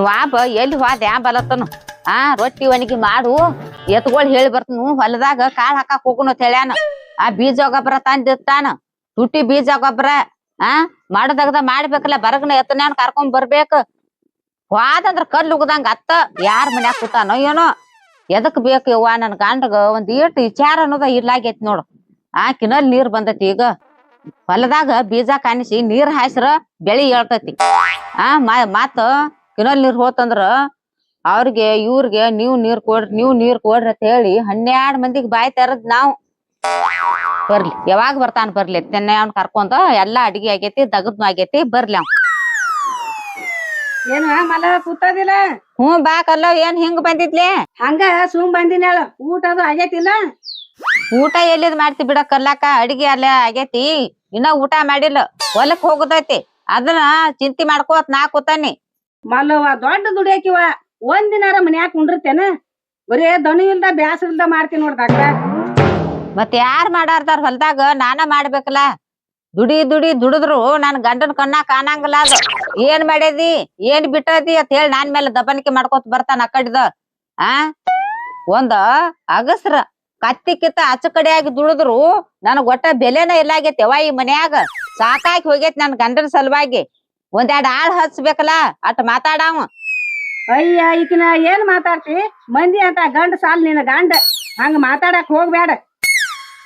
ನೀವ್ ಆಬ, ಎಲ್ಲಿ ಹೋದ ಯಾ ಬಲತ್ತನು ಆ, ರೊಟ್ಟಿ ಒಣಗಿ ಮಾಡು, ಎತ್ಗೊಳ್ ಹೇಳಿ ಬರ್ತನು, ಹೊಲದಾಗ ಕಾಳ್ ಹಾಕಾಕ್ ಹೋಗುನು ಹೇಳ್ಯಾನ. ಆ, ಬೀಜ ಗೊಬ್ಬರ ತಂದಿರ್ತಾನ ತುಟ್ಟಿ ಬೀಜ ಗೊಬ್ಬರ, ಆ, ಮಾಡದಾಗದ ಮಾಡ್ಬೇಕಲ್ಲ, ಬರಗನ ಎತ್ತನ ಕರ್ಕೊಂಡ್ ಬರ್ಬೇಕು. ಹೋದಂದ್ರ ಕಲ್ಲು ಉಗದಂಗ ಅತ್ತ, ಯಾರ ಮನ್ಯಾಗ ಕೂತಾನೋ ಏನೋ. ಎದಕ್ ಬೇಕು ಯವ್ವ ನನ್ ಗಂಡಗ, ಒಂದ್ ಏಟ್ ವಿಚಾರ ಅನ್ನೋದ ಇರ್ಲಾಗೈತಿ ನೋಡು. ಆ ಕಿನಲ್ ನೀರ್ ಬಂದೈತಿ ಈಗ. ಹೊಲದಾಗ ಬೀಜ ಕಾಣಿಸಿ, ನೀರ್ ಹಾಯ್ಸ್ರ ಬೆಳಿ ಏಳ್ತೈತಿ. ಆ ಮತ್ತ ಕಿನಲ್ ನೀರ್ ಹೋತಂದ್ರ ಅವ್ರಿಗೆ ಇವ್ರಿಗೆ ನೀವ್ ನೀರ್ ಕೊಡ್ರಿ ನೀವ್ ನೀರ್ ಕೊಡ್ರಿ ಅಂತ ಹೇಳಿ ಹನ್ನೆರಡ್ ಮಂದಿಗ್ ಬಾಯ್ ತೆರದ್ ನಾವ್ ಬರ್ಲಿ. ಯಾವಾಗ ಬರ್ತಾನ ಬರ್ಲಿ. ತೆನ್ನೆ ಅವ್ನ್ ಕರ್ಕೊಂಡ ಎಲ್ಲಾ ಅಡಿಗೆ ಆಗೇತಿ ದಗದ್ನು ಆಗೇತಿ ಬರ್ಲಿ ಅವ್ ಏನ ಮಲ ಕೂತದಿಲ್ಲ? ಹ್ಞೂ ಬಾ ಕಲ್ಲ ಏನ್ ಹಿಂಗ್ ಬಂದಿದ್ಲಿ? ಹಂಗ ಸುಮ್ ಬಂದಿನ ಊಟ ಅದು ಆಗೈತಿಲ್ಲ? ಊಟ ಎಲ್ಲಿದ್ ಮಾಡ್ತಿ ಬಿಡ ಕರ್ಲಾಕ? ಅಡಿಗೆ ಅಲ್ಲ ಆಗೇತಿ. ಇನ್ನ ಊಟ ಮಾಡಿಲ್ಲ. ಹೊಲಕ್ ಹೋಗುದೈತಿ. ಅದನ್ನ ಚಿಂತಿ ಮಾಡ್ಕೋತ್ ನಾ ಕೂತಾನಿ. ಮಲ್ಲವ ದೊಡ್ಡ ದುಡಿಯಾಕಿವ ಒಂದಿನಾರ ದಿನಾರ ಮನ್ಯಾಗ ಕುಂಡಿರ್ತೇನ ಬರೇ ದಣಿ ಇಲ್ದ ಬ್ಯಾಸರ ಇಲ್ದ ಮಾಡ್ತೀನಿ ನೋಡ್ದಾಗ ಮತ್ ಯಾರ್ ಮಾಡಾರ್ತಾರ ಹೊಲ್ದಾಗ ನಾನ ಮಾಡ್ಬೇಕಲ್ಲ? ದುಡಿ ದುಡಿ ದುಡಿದ್ರು ನನ್ ಗಂಡನ್ ಕಣ್ಣ ಕಾಣಂಗಿಲ್ಲ ಅದು. ಏನ್ ಮಾಡ್ಯದಿ ಏನ್ ಬಿಟ್ಟದಿ ಅಂತ ಹೇಳಿ ನಾನ್ ಮೇಲೆ ದಬ್ಬನಿಕೆ ಮಾಡ್ಕೊತ ಬರ್ತಾನ ಅಕ್ಕಡಿದ ಕಡಿದ ಆ? ಒಂದ ಅಗಸ್ರ ಕತ್ತಿ ಕಿತ್ತ ಕಡೆ ಕಡೆಯಾಗಿ ದುಡಿದ್ರು, ನನಗ್ ಒಟ್ಟ ಬೆಲೆನ ಇಲ್ಲಾಗೈತಿ ಅವ ಈ ಮನ್ಯಾಗ. ಸಾಕಾಗಿ ಹೋಗೈತಿ ನನ್ ಗಂಡನ ಸಲುವಾಗಿ. ಒಂದೆರಡ್ ಆಳ್ ಹಚ್ಬೇಕಲ್ಲ ಅಟ್ ಮಾತಾಡವ ಅಯ್ಯ ಈಕಿನ ಏನ್ ಮಾತಾಡ್ತಿ? ಮಂದಿ ಅಂತ ಗಂಡ ಸಾಲ್ ನಿನ್ನ ಗಂಡ. ಹಂಗ ಮಾತಾಡಕ್ ಹೋಗ್ಬೇಡ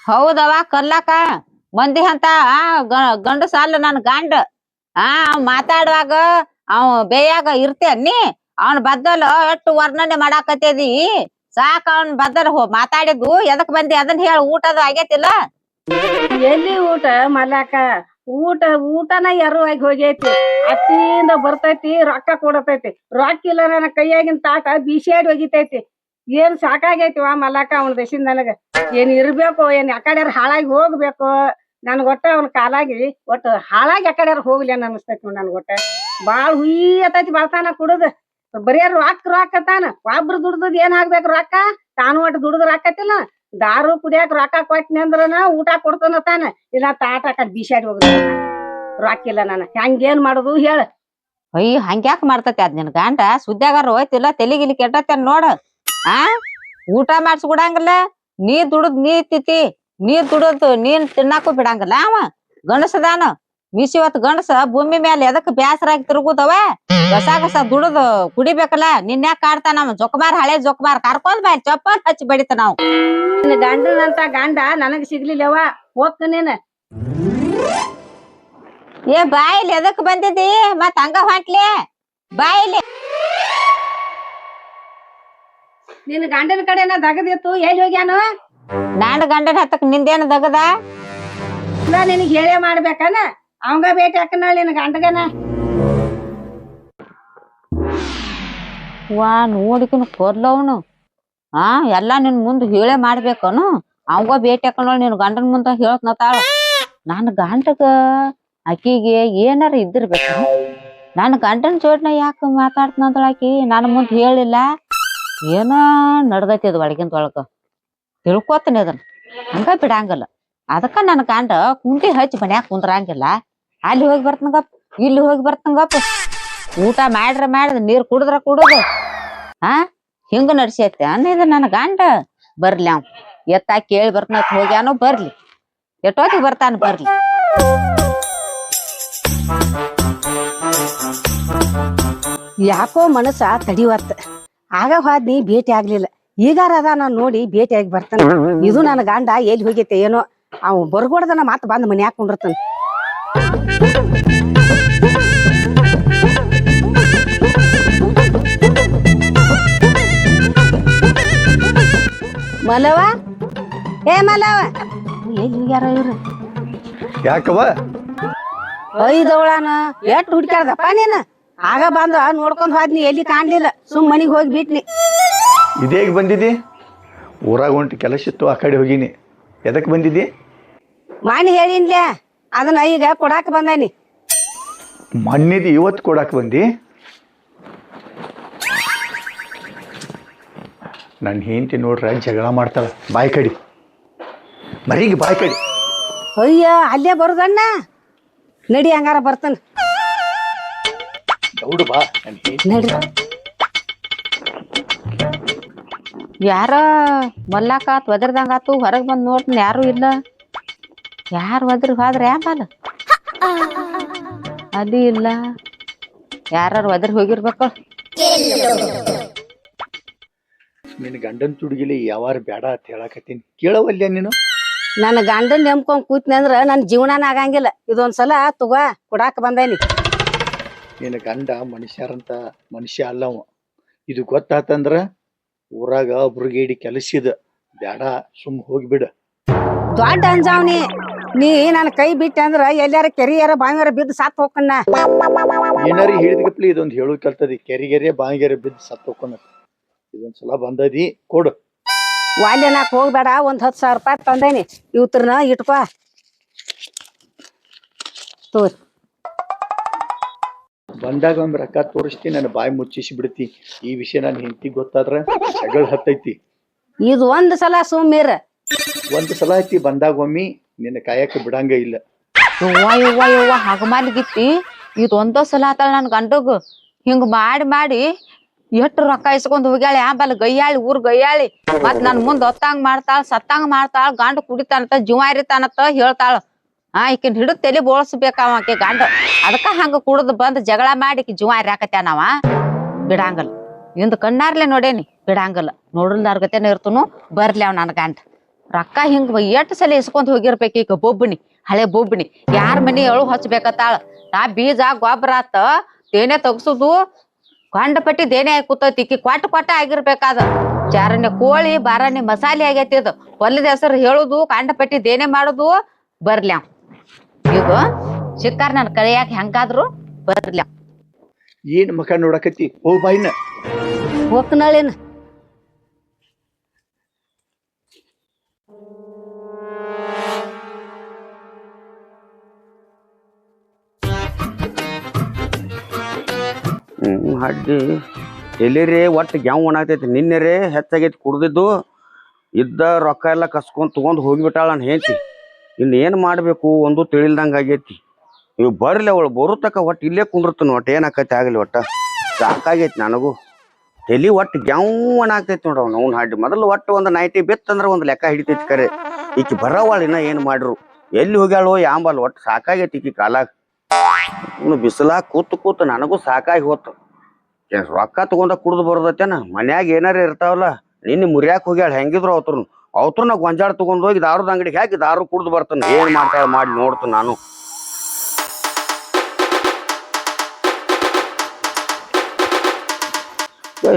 ಹೌದವ ಕಲ್ಲಕ ಮಂದಿ ಅಂತ ಆ ಗಂಡ ಸಾಲು ನನ್ ಗಂಡ. ಆ ಮಾತಾಡುವಾಗ ಅವ್ ಬೇಯಾಗ ಇರ್ತೇನಿ ಅವನ್ ಬದ್ದಲ್ ಎಷ್ಟು ವರ್ಣನೆ ಮಾಡಾಕತ್ತೇದಿ? ಸಾಕ ಅವನ್ ಬದ್ದಲ್ ಹೋ ಮಾತಾಡಿದ್ದು ಎದಕ್ ಬಂದಿ? ಅದನ್ನ ಹೇಳ ಊಟದ ಆಗೇತಿಲ್ಲ? ಎಲ್ಲಿ ಊಟ ಮಲ್ಲಾಕ? ಊಟ, ಊಟನ ಎರುವಾಗಿ ಹೋಗೈತಿ? ಅತ್ತಿಯಿಂದ ಬರ್ತೈತಿ, ರೊಕ್ಕ ಕೊಡತೈತಿ. ರೊಕ್ಕ ಇಲ್ಲ ನನ್ನ ಕೈಯಾಗಿನ ತಾಟ ಬಿಸಿಯಾಡಿ ಒಗಿತೈತಿ ಏನ್ ಸಾಕಾಗೈತಿ ವಾ ಮಲಕ ಅವನ ದೇಶಿಂದ ನನಗ? ಏನ್ ಇರ್ಬೇಕು, ಏನ್ ಯಾಕಡ್ಯಾರ ಹಾಳಾಗಿ ಹೋಗ್ಬೇಕು? ನನ್ ಒಟ್ಟ ಅವನ ಕಾಲಾಗಿ, ಒಟ್ಟು ಹಾಳಾಗಿ ಯಾಕಡ್ಯಾರ ಹೋಗ್ಲಿ ಅನ್ ಅನಸ್ತೈತಿ ನನ್ಗ ಒಟ್ಟ ಬಾಳ್ ಹುಯ್ಯತೈತಿ ಬಾಳ್ತಾನ ಕುಡುದ. ಬರೀ ರೊಕ್ಕ ರೊಕ್ಕ ತಾನ. ಒಬ್ರು ದುಡ್ದದ್ ಏನ್ ಆಗ್ಬೇಕು ರೊಕ್ಕ? ತಾನು ಒಟ್ಟು ದುಡ್ದು ರಾಕತಿಲ್ಲ ದಾರು ಕುಡಿಯಾಕ ರೊಕ್ಕ ಕೊಟ್ನಿ ಅಂದ್ರನ ಊಟ ಕೊಡ್ತಾನ ತಾನ. ಇಲ್ಲ ತಾಟಾಕ ಬಿಸಾಡಿ ಹೋಗ್ರಿ ರೊಕ್ಕ ಇಲ್ಲ ನಾನು. ಹೆಂಗೇನ್ ಮಾಡುದು ಹೇಳ. ಅಯ್ಯ, ಹಂಗ್ಯಾಕ್ ಮಾಡ್ತತಿ ಅದ್ ನಿನ್ ಗಂಡ? ಸುದ್ದಿಯಾಗಾರ ಹೋಯ್ತಿಲ್ಲ ತೆಲಿಗಿಲಿ ಕೆಟ್ಟತೇನ್ ನೋಡ. ಆ? ಊಟ ಮಾಡ್ಸ್ಕೊಡಂಗಿಲ್ಲ ನೀ ದುಡದ್ ನೀ ತಿತಿ ನೀ ದುಡದ್ ನೀನ್ ತಿನ್ನಾಕು ಬಿಡಂಗಿಲ್ಲ ಅವ. ಗಣಸದಾನ ಮಿಸಿವತ್ ಗಂಡಸ ಭೂಮಿ ಮೇಲೆ ಎದಕ್ ಬ್ಯಾಸರಾಗಿ ತಿರುಗುದವ? ಹೊಸ ಹೊಸ ದುಡದು ಕುಡಿಬೇಕಲ್ಲ? ನಿನ್ನೆ ಕಾಡ್ತಾನ ನಮ್ಮ ಜೊಕಮಾರ್ ಹಳೆ ಜೊಕಮಾರ್ ಕರ್ಕೊಂಡ್ ಬಾ ಚಪ್ಪಲ್ ಹಚ್ಚಿ ಬಡಿತ ನಾವು. ಗಂಡನಂತ ಗಂಡ ನನಗ್ ಸಿಗ್ಲಿಲ್ಲವ ಹೋಗ್ತ ನೀನ್. ಏ ಬಾಯಿಲಿ ಎದಕ್ ಬಂದಿದ್ದಿ? ಮತ್ ಹಂಗ ಹೊಂಟ್ಲಿ? ಬಾಯಿಲಿ. ನಿನ್ನ ಗಂಡನ ಕಡೆನ ದಗದಿತ್ತು ಎಲ್ಲಿ ಹೋಗ್ಯಾನು? ನಾನ್ ಗಂಡನ ಹತ್ತಕ್ ನಿಂದೇನ ದಗದ? ನಾ ನಿನಗ್ ಹೇಳೇ ಮಾಡ್ಬೇಕನ? ಅವಂಗ ಭೇಟಿ ಹಾಕನ ನಿನ್ನ ಗಂಡಗನ? ವಾ, ನೋಡಿಕಿನ ಕೊರ್ಲವನು ಆ, ಎಲ್ಲ ನಿನ್ ಮುಂದೆ ಹೇಳೇ ಮಾಡ್ಬೇಕನು. ಅವಂಗ ಭೇಟಿ ಹಾಕೊಂಡು ನಿನ್ ಗಂಡನ ಮುಂದೆ ಹೇಳಕ್ ನತಾಳ ನನ್ನ ಗಂಡಗ ಆಕಿಗೆ ಏನಾರ ಇದ್ದಿರ್ಬೇಕು? ನನ್ನ ಗಂಡನ ಜೋಡ್ನ ಯಾಕೆ ಮಾತಾಡ್ತನಂದ್ರ ಆಕಿ? ನನ್ನ ಮುಂದೆ ಹೇಳಿಲ್ಲ. ಏನೋ ನಡ್ದೈತಿ ಅದು ಒಳಗಿಂದ ತಿಳ್ಕೊತೀನಿ ಅದನ್ನ. ಹಂಗ ಬಿಡಂಗಿಲ್ಲ. ಅದಕ್ಕ ನನ್ನ ಗಂಡ ಕುಂಟಿ ಹಚ್ಚಿ ಮನ್ಯಾಗ ಕುಂದ್ರಂಗಿಲ್ಲ. ಅಲ್ಲಿ ಹೋಗಿ ಬರ್ತನಗಪ್ಪ ಇಲ್ಲಿ ಹೋಗಿ ಬರ್ತನಗಪ್ಪ ಊಟ ಮಾಡ್ರ ಮಾಡ್ದ, ನೀರ್ ಕುಡಿದ್ರ ಕುಡುದು. ಆ? ಹಿಂಗ ನಡ್ಸೈತೆ ಅನ್ನಿದ ನನ್ನ ಗಂಡ. ಬರ್ಲಿ ಅವ್. ಎತ್ತ ಕೇಳಿ ಬರ್ತನ ಹೋಗ್ಯಾನೋ ಬರ್ಲಿ. ಎಟ್ಟೋತಿ ಬರ್ತಾನ ಬರ್ಲಿ. ಯಾಕೋ ಮನಸ್ಸ ತಡಿವತ್ತ. ಆಗ ಹೋದ್ನಿ ಭೇಟಿ ಆಗ್ಲಿಲ್ಲ. ಈಗಾರ ಅದ ನಾನು ನೋಡಿ ಭೇಟಿಯಾಗಿ ಬರ್ತಾನೆ. ಇದು ನನ್ನ ಗಂಡ ಎಲ್ಲಿ ಹೋಗೈತೆ ಏನೋ. ಅವ್ ಬರ್ಗೋಡ್ದನ ಮಾತು ಬಂದ್ ಮನ್ಯಾಗ ಕುಂಡಿರ್ತಾನ. ಮಲವ? ಏ ಮಲವ? ಯಾರ ಇವ್ರು ಯಾಕವ ಐದವಳನ ಎಟ್ ಹುಡ್ಕ್ಯಾರ್ದಪ್ಪ ನೀನ? ಆಗ ಬಂದ ನೋಡ್ಕೊಂಡ್ ಹೋದ್ನಿ ಎಲ್ಲಿ ಕಾಣ್ಲಿಲ್ಲ. ಸುಮ್ ಮನಿಗ್ ಹೋಗಿ ಬಿಟ್ನಿ. ಇದೇಗ್ ಬಂದಿದ್ದಿ ಊರಾಗ ಹೊಂಟು ಕೆಲಸ ಇತ್ತು ಆ ಕಡೆ ಹೋಗಿನಿ. ಎದಕ್ಕೆ ಬಂದಿದ್ದಿ ಮಾನಿ ಹೇಳಿನ್ಲೆ. ಅದನ್ನ ಈಗ ಕೊಡಾಕ ಬಂದಾನಿ. ಮಣ್ಣಿದ್ ಇವತ್ತು ಕೊಡಾಕ ಬಂದಿ? ನನ್ನ ಹೆಂಡತಿ ನೋಡ್ರ ಜಗಳ ಮಾಡ್ತಾಳ. ಬಾಯಿ ಕಡಿ. ಮರಿಗೆ ಬಾಯಿ ಕಡಿ. ಅಯ್ಯ ಅಲ್ಲೇ ಬರುದಣ್ಣ. ನಡಿ ಹಂಗಾರ ಬರ್ತಾನ. ಬಾ ಯಾರ ಮಲ್ಲಾಕಾತ್ ಒದರ್ದಂಗಾತು ಹೊರಗೆ ಬಂದು ನೋಡ್ತೀನಿ ಯಾರು ಇಲ್ಲ. ಯಾರು ಒದ್ರಿ ಹೋದ್ರ ಯಾಂಬಲ್ಲ ಅಲ್ಲಿ ಇಲ್ಲ. ಯಾರು ಒದ್ರಿ ಹೋಗಿರ್ಬೇಕು. ನಿನ್ನ ಗಂಡನ ತುಡುಗಿಲಿ ಯಾವಾರ ಬೇಡ ಅಂತ ಹೇಳಕತ್ತೀನಿ. ಕೇಳವಲ್ಯ ನೀನು? ನನ್ನ ಗಂಡನ್ ನೆಮ್ಕೊಂಡ್ ಕೂತ್ನಿ ಅಂದ್ರ ನನ್ನ ಜೀವನಾನ ಆಗಂಗಿಲ್ಲ. ಇದೊಂದ್ಸಲ ತಗೋ ಕೊಡಾಕ ಬಂದೇನಿ. ನಿನ್ನ ಗಂಡ ಮನುಷ್ಯರಂತ ಮನುಷ್ಯ ಅಲ್ಲವ. ಇದು ಗೊತ್ತಾತಂದ್ರ ಊರಾಗ ಒಬ್ರಿಗೇಡಿ ಕೆಲಸಿದ. ಬೇಡ ಸುಮ್ ಹೋಗ್ಬಿಡ. ದೊಡ್ಡ ಅಂಜಾವ್ನಿ. ನೀ ನನ್ನ ಕೈ ಬಿಟ್ಟೆ ಅಂದ್ರ ಎಲ್ಲಾರ ಕೆರಿಯಾರ ಬಾವಿಯಾರ ಬಿದ್ದು ಸಾತ್ ಹೋಗ್ಕಣ್ಣ. ಏನಾರ ಹೇಳಿದ್ಗಪ್ಲಿ ಇದೊಂದು ಹೇಳು ಕಲ್ತದಿ ಕೆರಿಗೆರೆ ಬಾವಿಗೆರೆ ಬಿದ್ದು ಸತ್ತು ಹೋಗೋಣ ಇದೊಂದ್ಸಲ ಬಂದದಿ ಕೊಡು. ವಾಲ್ಯನಾಕ್ ಹೋಗ್ಬೇಡ ಒಂದ್ ಹತ್ತು ಸಾವಿರ ರೂಪಾಯಿ ತಂದೇನಿ. ಇವತ್ರನ ಇಟ್ಕೋ. ತೋರಿ. ಬಂದಾಗ ಒಂದ್ ರೊಕ್ಕ ತೋರಿಸ್ತಿ ನನ್ನ ಬಾಯಿ ಮುಚ್ಚಿಸಿ ಬಿಡ್ತಿ. ಈ ವಿಷಯ ನನ್ನ ಹೆಂಡತಿ ಗೊತ್ತಾದ್ರ ಜಗಳ ಹತ್ತೈತಿ. ಇದು ಒಂದ್ ಸಲ ಸುಮ್ಮಿರ ಒಂದ್ ಸಲ ಐತಿ ಬಂದಾಗ ಒಮ್ಮಿ. ನಿನ್ನ ಕಾಯಕ್ಕೆ ಬಿಡಂಗ ಇಲ್ಲ. ಯವ್ವ ಯವ್ವ ಒಂದೋ ಸಲ ಆತಾಳ ನನ್ ಗಂಡಗ. ಹಿಂಗ್ ಮಾಡಿ ಮಾಡಿ ಎಷ್ಟು ರೊಕ್ಕ ಇಸ್ಕೊಂಡ್ ಹೋಗ್ಯಾಳ ಯಾಂಬಲ್ ಗಯ್ಯಾಳಿ ಊರ್ ಗಯ್ಯಾಳಿ ಮತ್ ನನ್ ಮುಂದ್ ಒತ್ತಂಗ್ ಮಾಡ್ತಾಳ, ಸತ್ತಂಗ್ ಮಾಡ್ತಾಳ, ಗಂಡ ಕುಡಿತಾನತ್ತ ಜೀವ ಇರಿತಾನತ್ತ ಹೇಳ್ತಾಳ. ಆ, ಈಕಿನ್ ಹಿಡಿದ್ ತಲೆ ಬೋಳ್ಸ್ಬೇಕಾವ ಆಕೆ ಗಂಡ. ಅದಕ್ಕ ಹಂಗ ಕುಡದ್ ಬಂದ್ ಜಗಳ ಮಾಡಿ ಈಕಿ ಜೀವ ಇರಾಕತ್ಯಾನವ ಬಿಡಂಗಲ್ಲ. ಇಂದ ಕಣ್ಣಾರ್ಲೆ ನೋಡೇನಿ, ಬಿಡಂಗಲ್ಲ. ನೋಡಲ್ದಾರ್ಗತೆನ ಇರ್ತನು, ಬರ್ಲಿ ಅವ್ ನನ್ ಗಂಡ. ರೊಕ್ಕ ಹಿಂಗ್ ಎಷ್ಟು ಸಲ ಇಸ್ಕೊಂಡ್ ಹೋಗಿರ್ಬೇಕು ಈಗ ಬೊಬ್ಬನಿ ಹಳೆ ಬೊಬ್ಬನಿ. ಯಾರ ಮನಿ ಎಳು ಹಚ್ಬೇಕತ್ತಾಳ? ನಾ ಬೀಜ ಗೊಬ್ಬರ ಆತ ದೇನೆ ತಗ್ಸುದು. ಗಂಡ ಪಟ್ಟಿ ದೇನೆ ಆಗಿ ಕೂತೈತಿ ಈಕಿ ಕೊಟ್ಟ ಕೊಟ್ಟ ಆಗಿರ್ಬೇಕಾದ. ಚಾರಣ್ಯ ಕೋಳಿ ಬಾರನೆ ಮಸಾಲೆ ಆಗೈತಿ ಅದು ಹೊಲದ ಹೆಸರು ಹೇಳುದು ಕಾಂಡ ಪಟ್ಟಿ ದೇನೆ ಮಾಡುದು ಬರ್ಲಿ ಅವ್ ಈಗ ಸಿಕ್ಕಾರ ನನ್ ಕೈಯಾಗ ಹೆಂಗಾದ್ರು ಬರ್ಲಿ ಅವ್. ಏನ್ ಮಕ ನೋಡಕತ್ತಿ? ಓ ಬೈನ ಹೋಗ್ನಳಿನ? ಹ್ಞೂ ಹಡ್ಡಿ ಎಲ್ಲಿರಿ ಒಟ್ಟು ಗ್ಯಾವ್ ಒಣಾಗ್ತೈತಿ. ನಿನ್ನೆರೆ ಹೆಚ್ಚಾಗೈತಿ ಕುಡ್ದಿದ್ದು. ಇದ್ದ ರೊಕ್ಕ ಎಲ್ಲ ಕಸ್ಕೊಂಡ್ ತಗೊಂಡ್ ಹೋಗಿಬಿಟ್ಟಾಳ ನನ್ನ ಹೇಳ್ತಿ ಇನ್ನು ಏನು ಮಾಡಬೇಕು? ಒಂದು ತಿಳಿಲ್ದಂಗೆ ಆಗೈತಿ. ಇವು ಬರ್ಲಿ ಅವಳು. ಬರೋ ತಕ ಒಟ್ಟು ಇಲ್ಲೇ ಕುಂದಿರ್ತಾನ ಒಟ್ಟು ಏನಾಕೈತಿ ಆಗಲಿ ಒಟ್ಟು. ಸಾಕಾಗೈತಿ ನನಗೂ. ತಲಿ ಒಟ್ಟು ಗ್ಯಾವ್ ಒಣಾಗ್ತೈತಿ ನೋಡು ಅವ್ನು. ಅವ್ನು ಹಾಡಿ ಮೊದಲು ಒಟ್ಟು ಒಂದು ನೈಟಿ ಬಿತ್ತಂದ್ರೆ ಒಂದು ಲೆಕ್ಕ ಹಿಡಿತೈತಿ ಕರೆ. ಈಕಿ ಬರೋವಾಳಿನ ಏನು ಮಾಡ್ರು? ಎಲ್ಲಿ ಹೋಗ್ಯಾಳೋ ಯಾಂಬಲ್ ಒಟ್ಟು ಸಾಕಾಗೈತಿ ಈಕಿ ಕಾಲಾಗ. ಇನ್ನು ಕೂತು ಕೂತು ನನಗೂ ಸಾಕಾಗಿ ಹೋತು. ಏನ್ ರೊಕ್ಕ ತಗೊಂಡ ಕುಡ್ದು ಬರೋದತ್ತೇನ? ಮನ್ಯಾಗ ಏನಾರ ಇರ್ತಾವಲ್ಲ, ನಿನ್ನೆ ಮುರಿಯಾಕ ಹೋಗ್ಯಾಳ, ಹೆಂಗಿದ್ರು ಅವತ್ರ ನಾ ಗೊಂಜಾಳ ತಗೊಂಡ್ ಹೋಗಿ ದಾರದ ಅಂಗಡಿಗೆ ಹಾಕಿ ದಾರು ಕುಡ್ದು ಬರ್ತಾನ. ಏನ್ ಮಾಡ್ತಾಳ ಮಾಡಿ ನೋಡ್ತು ನಾನು.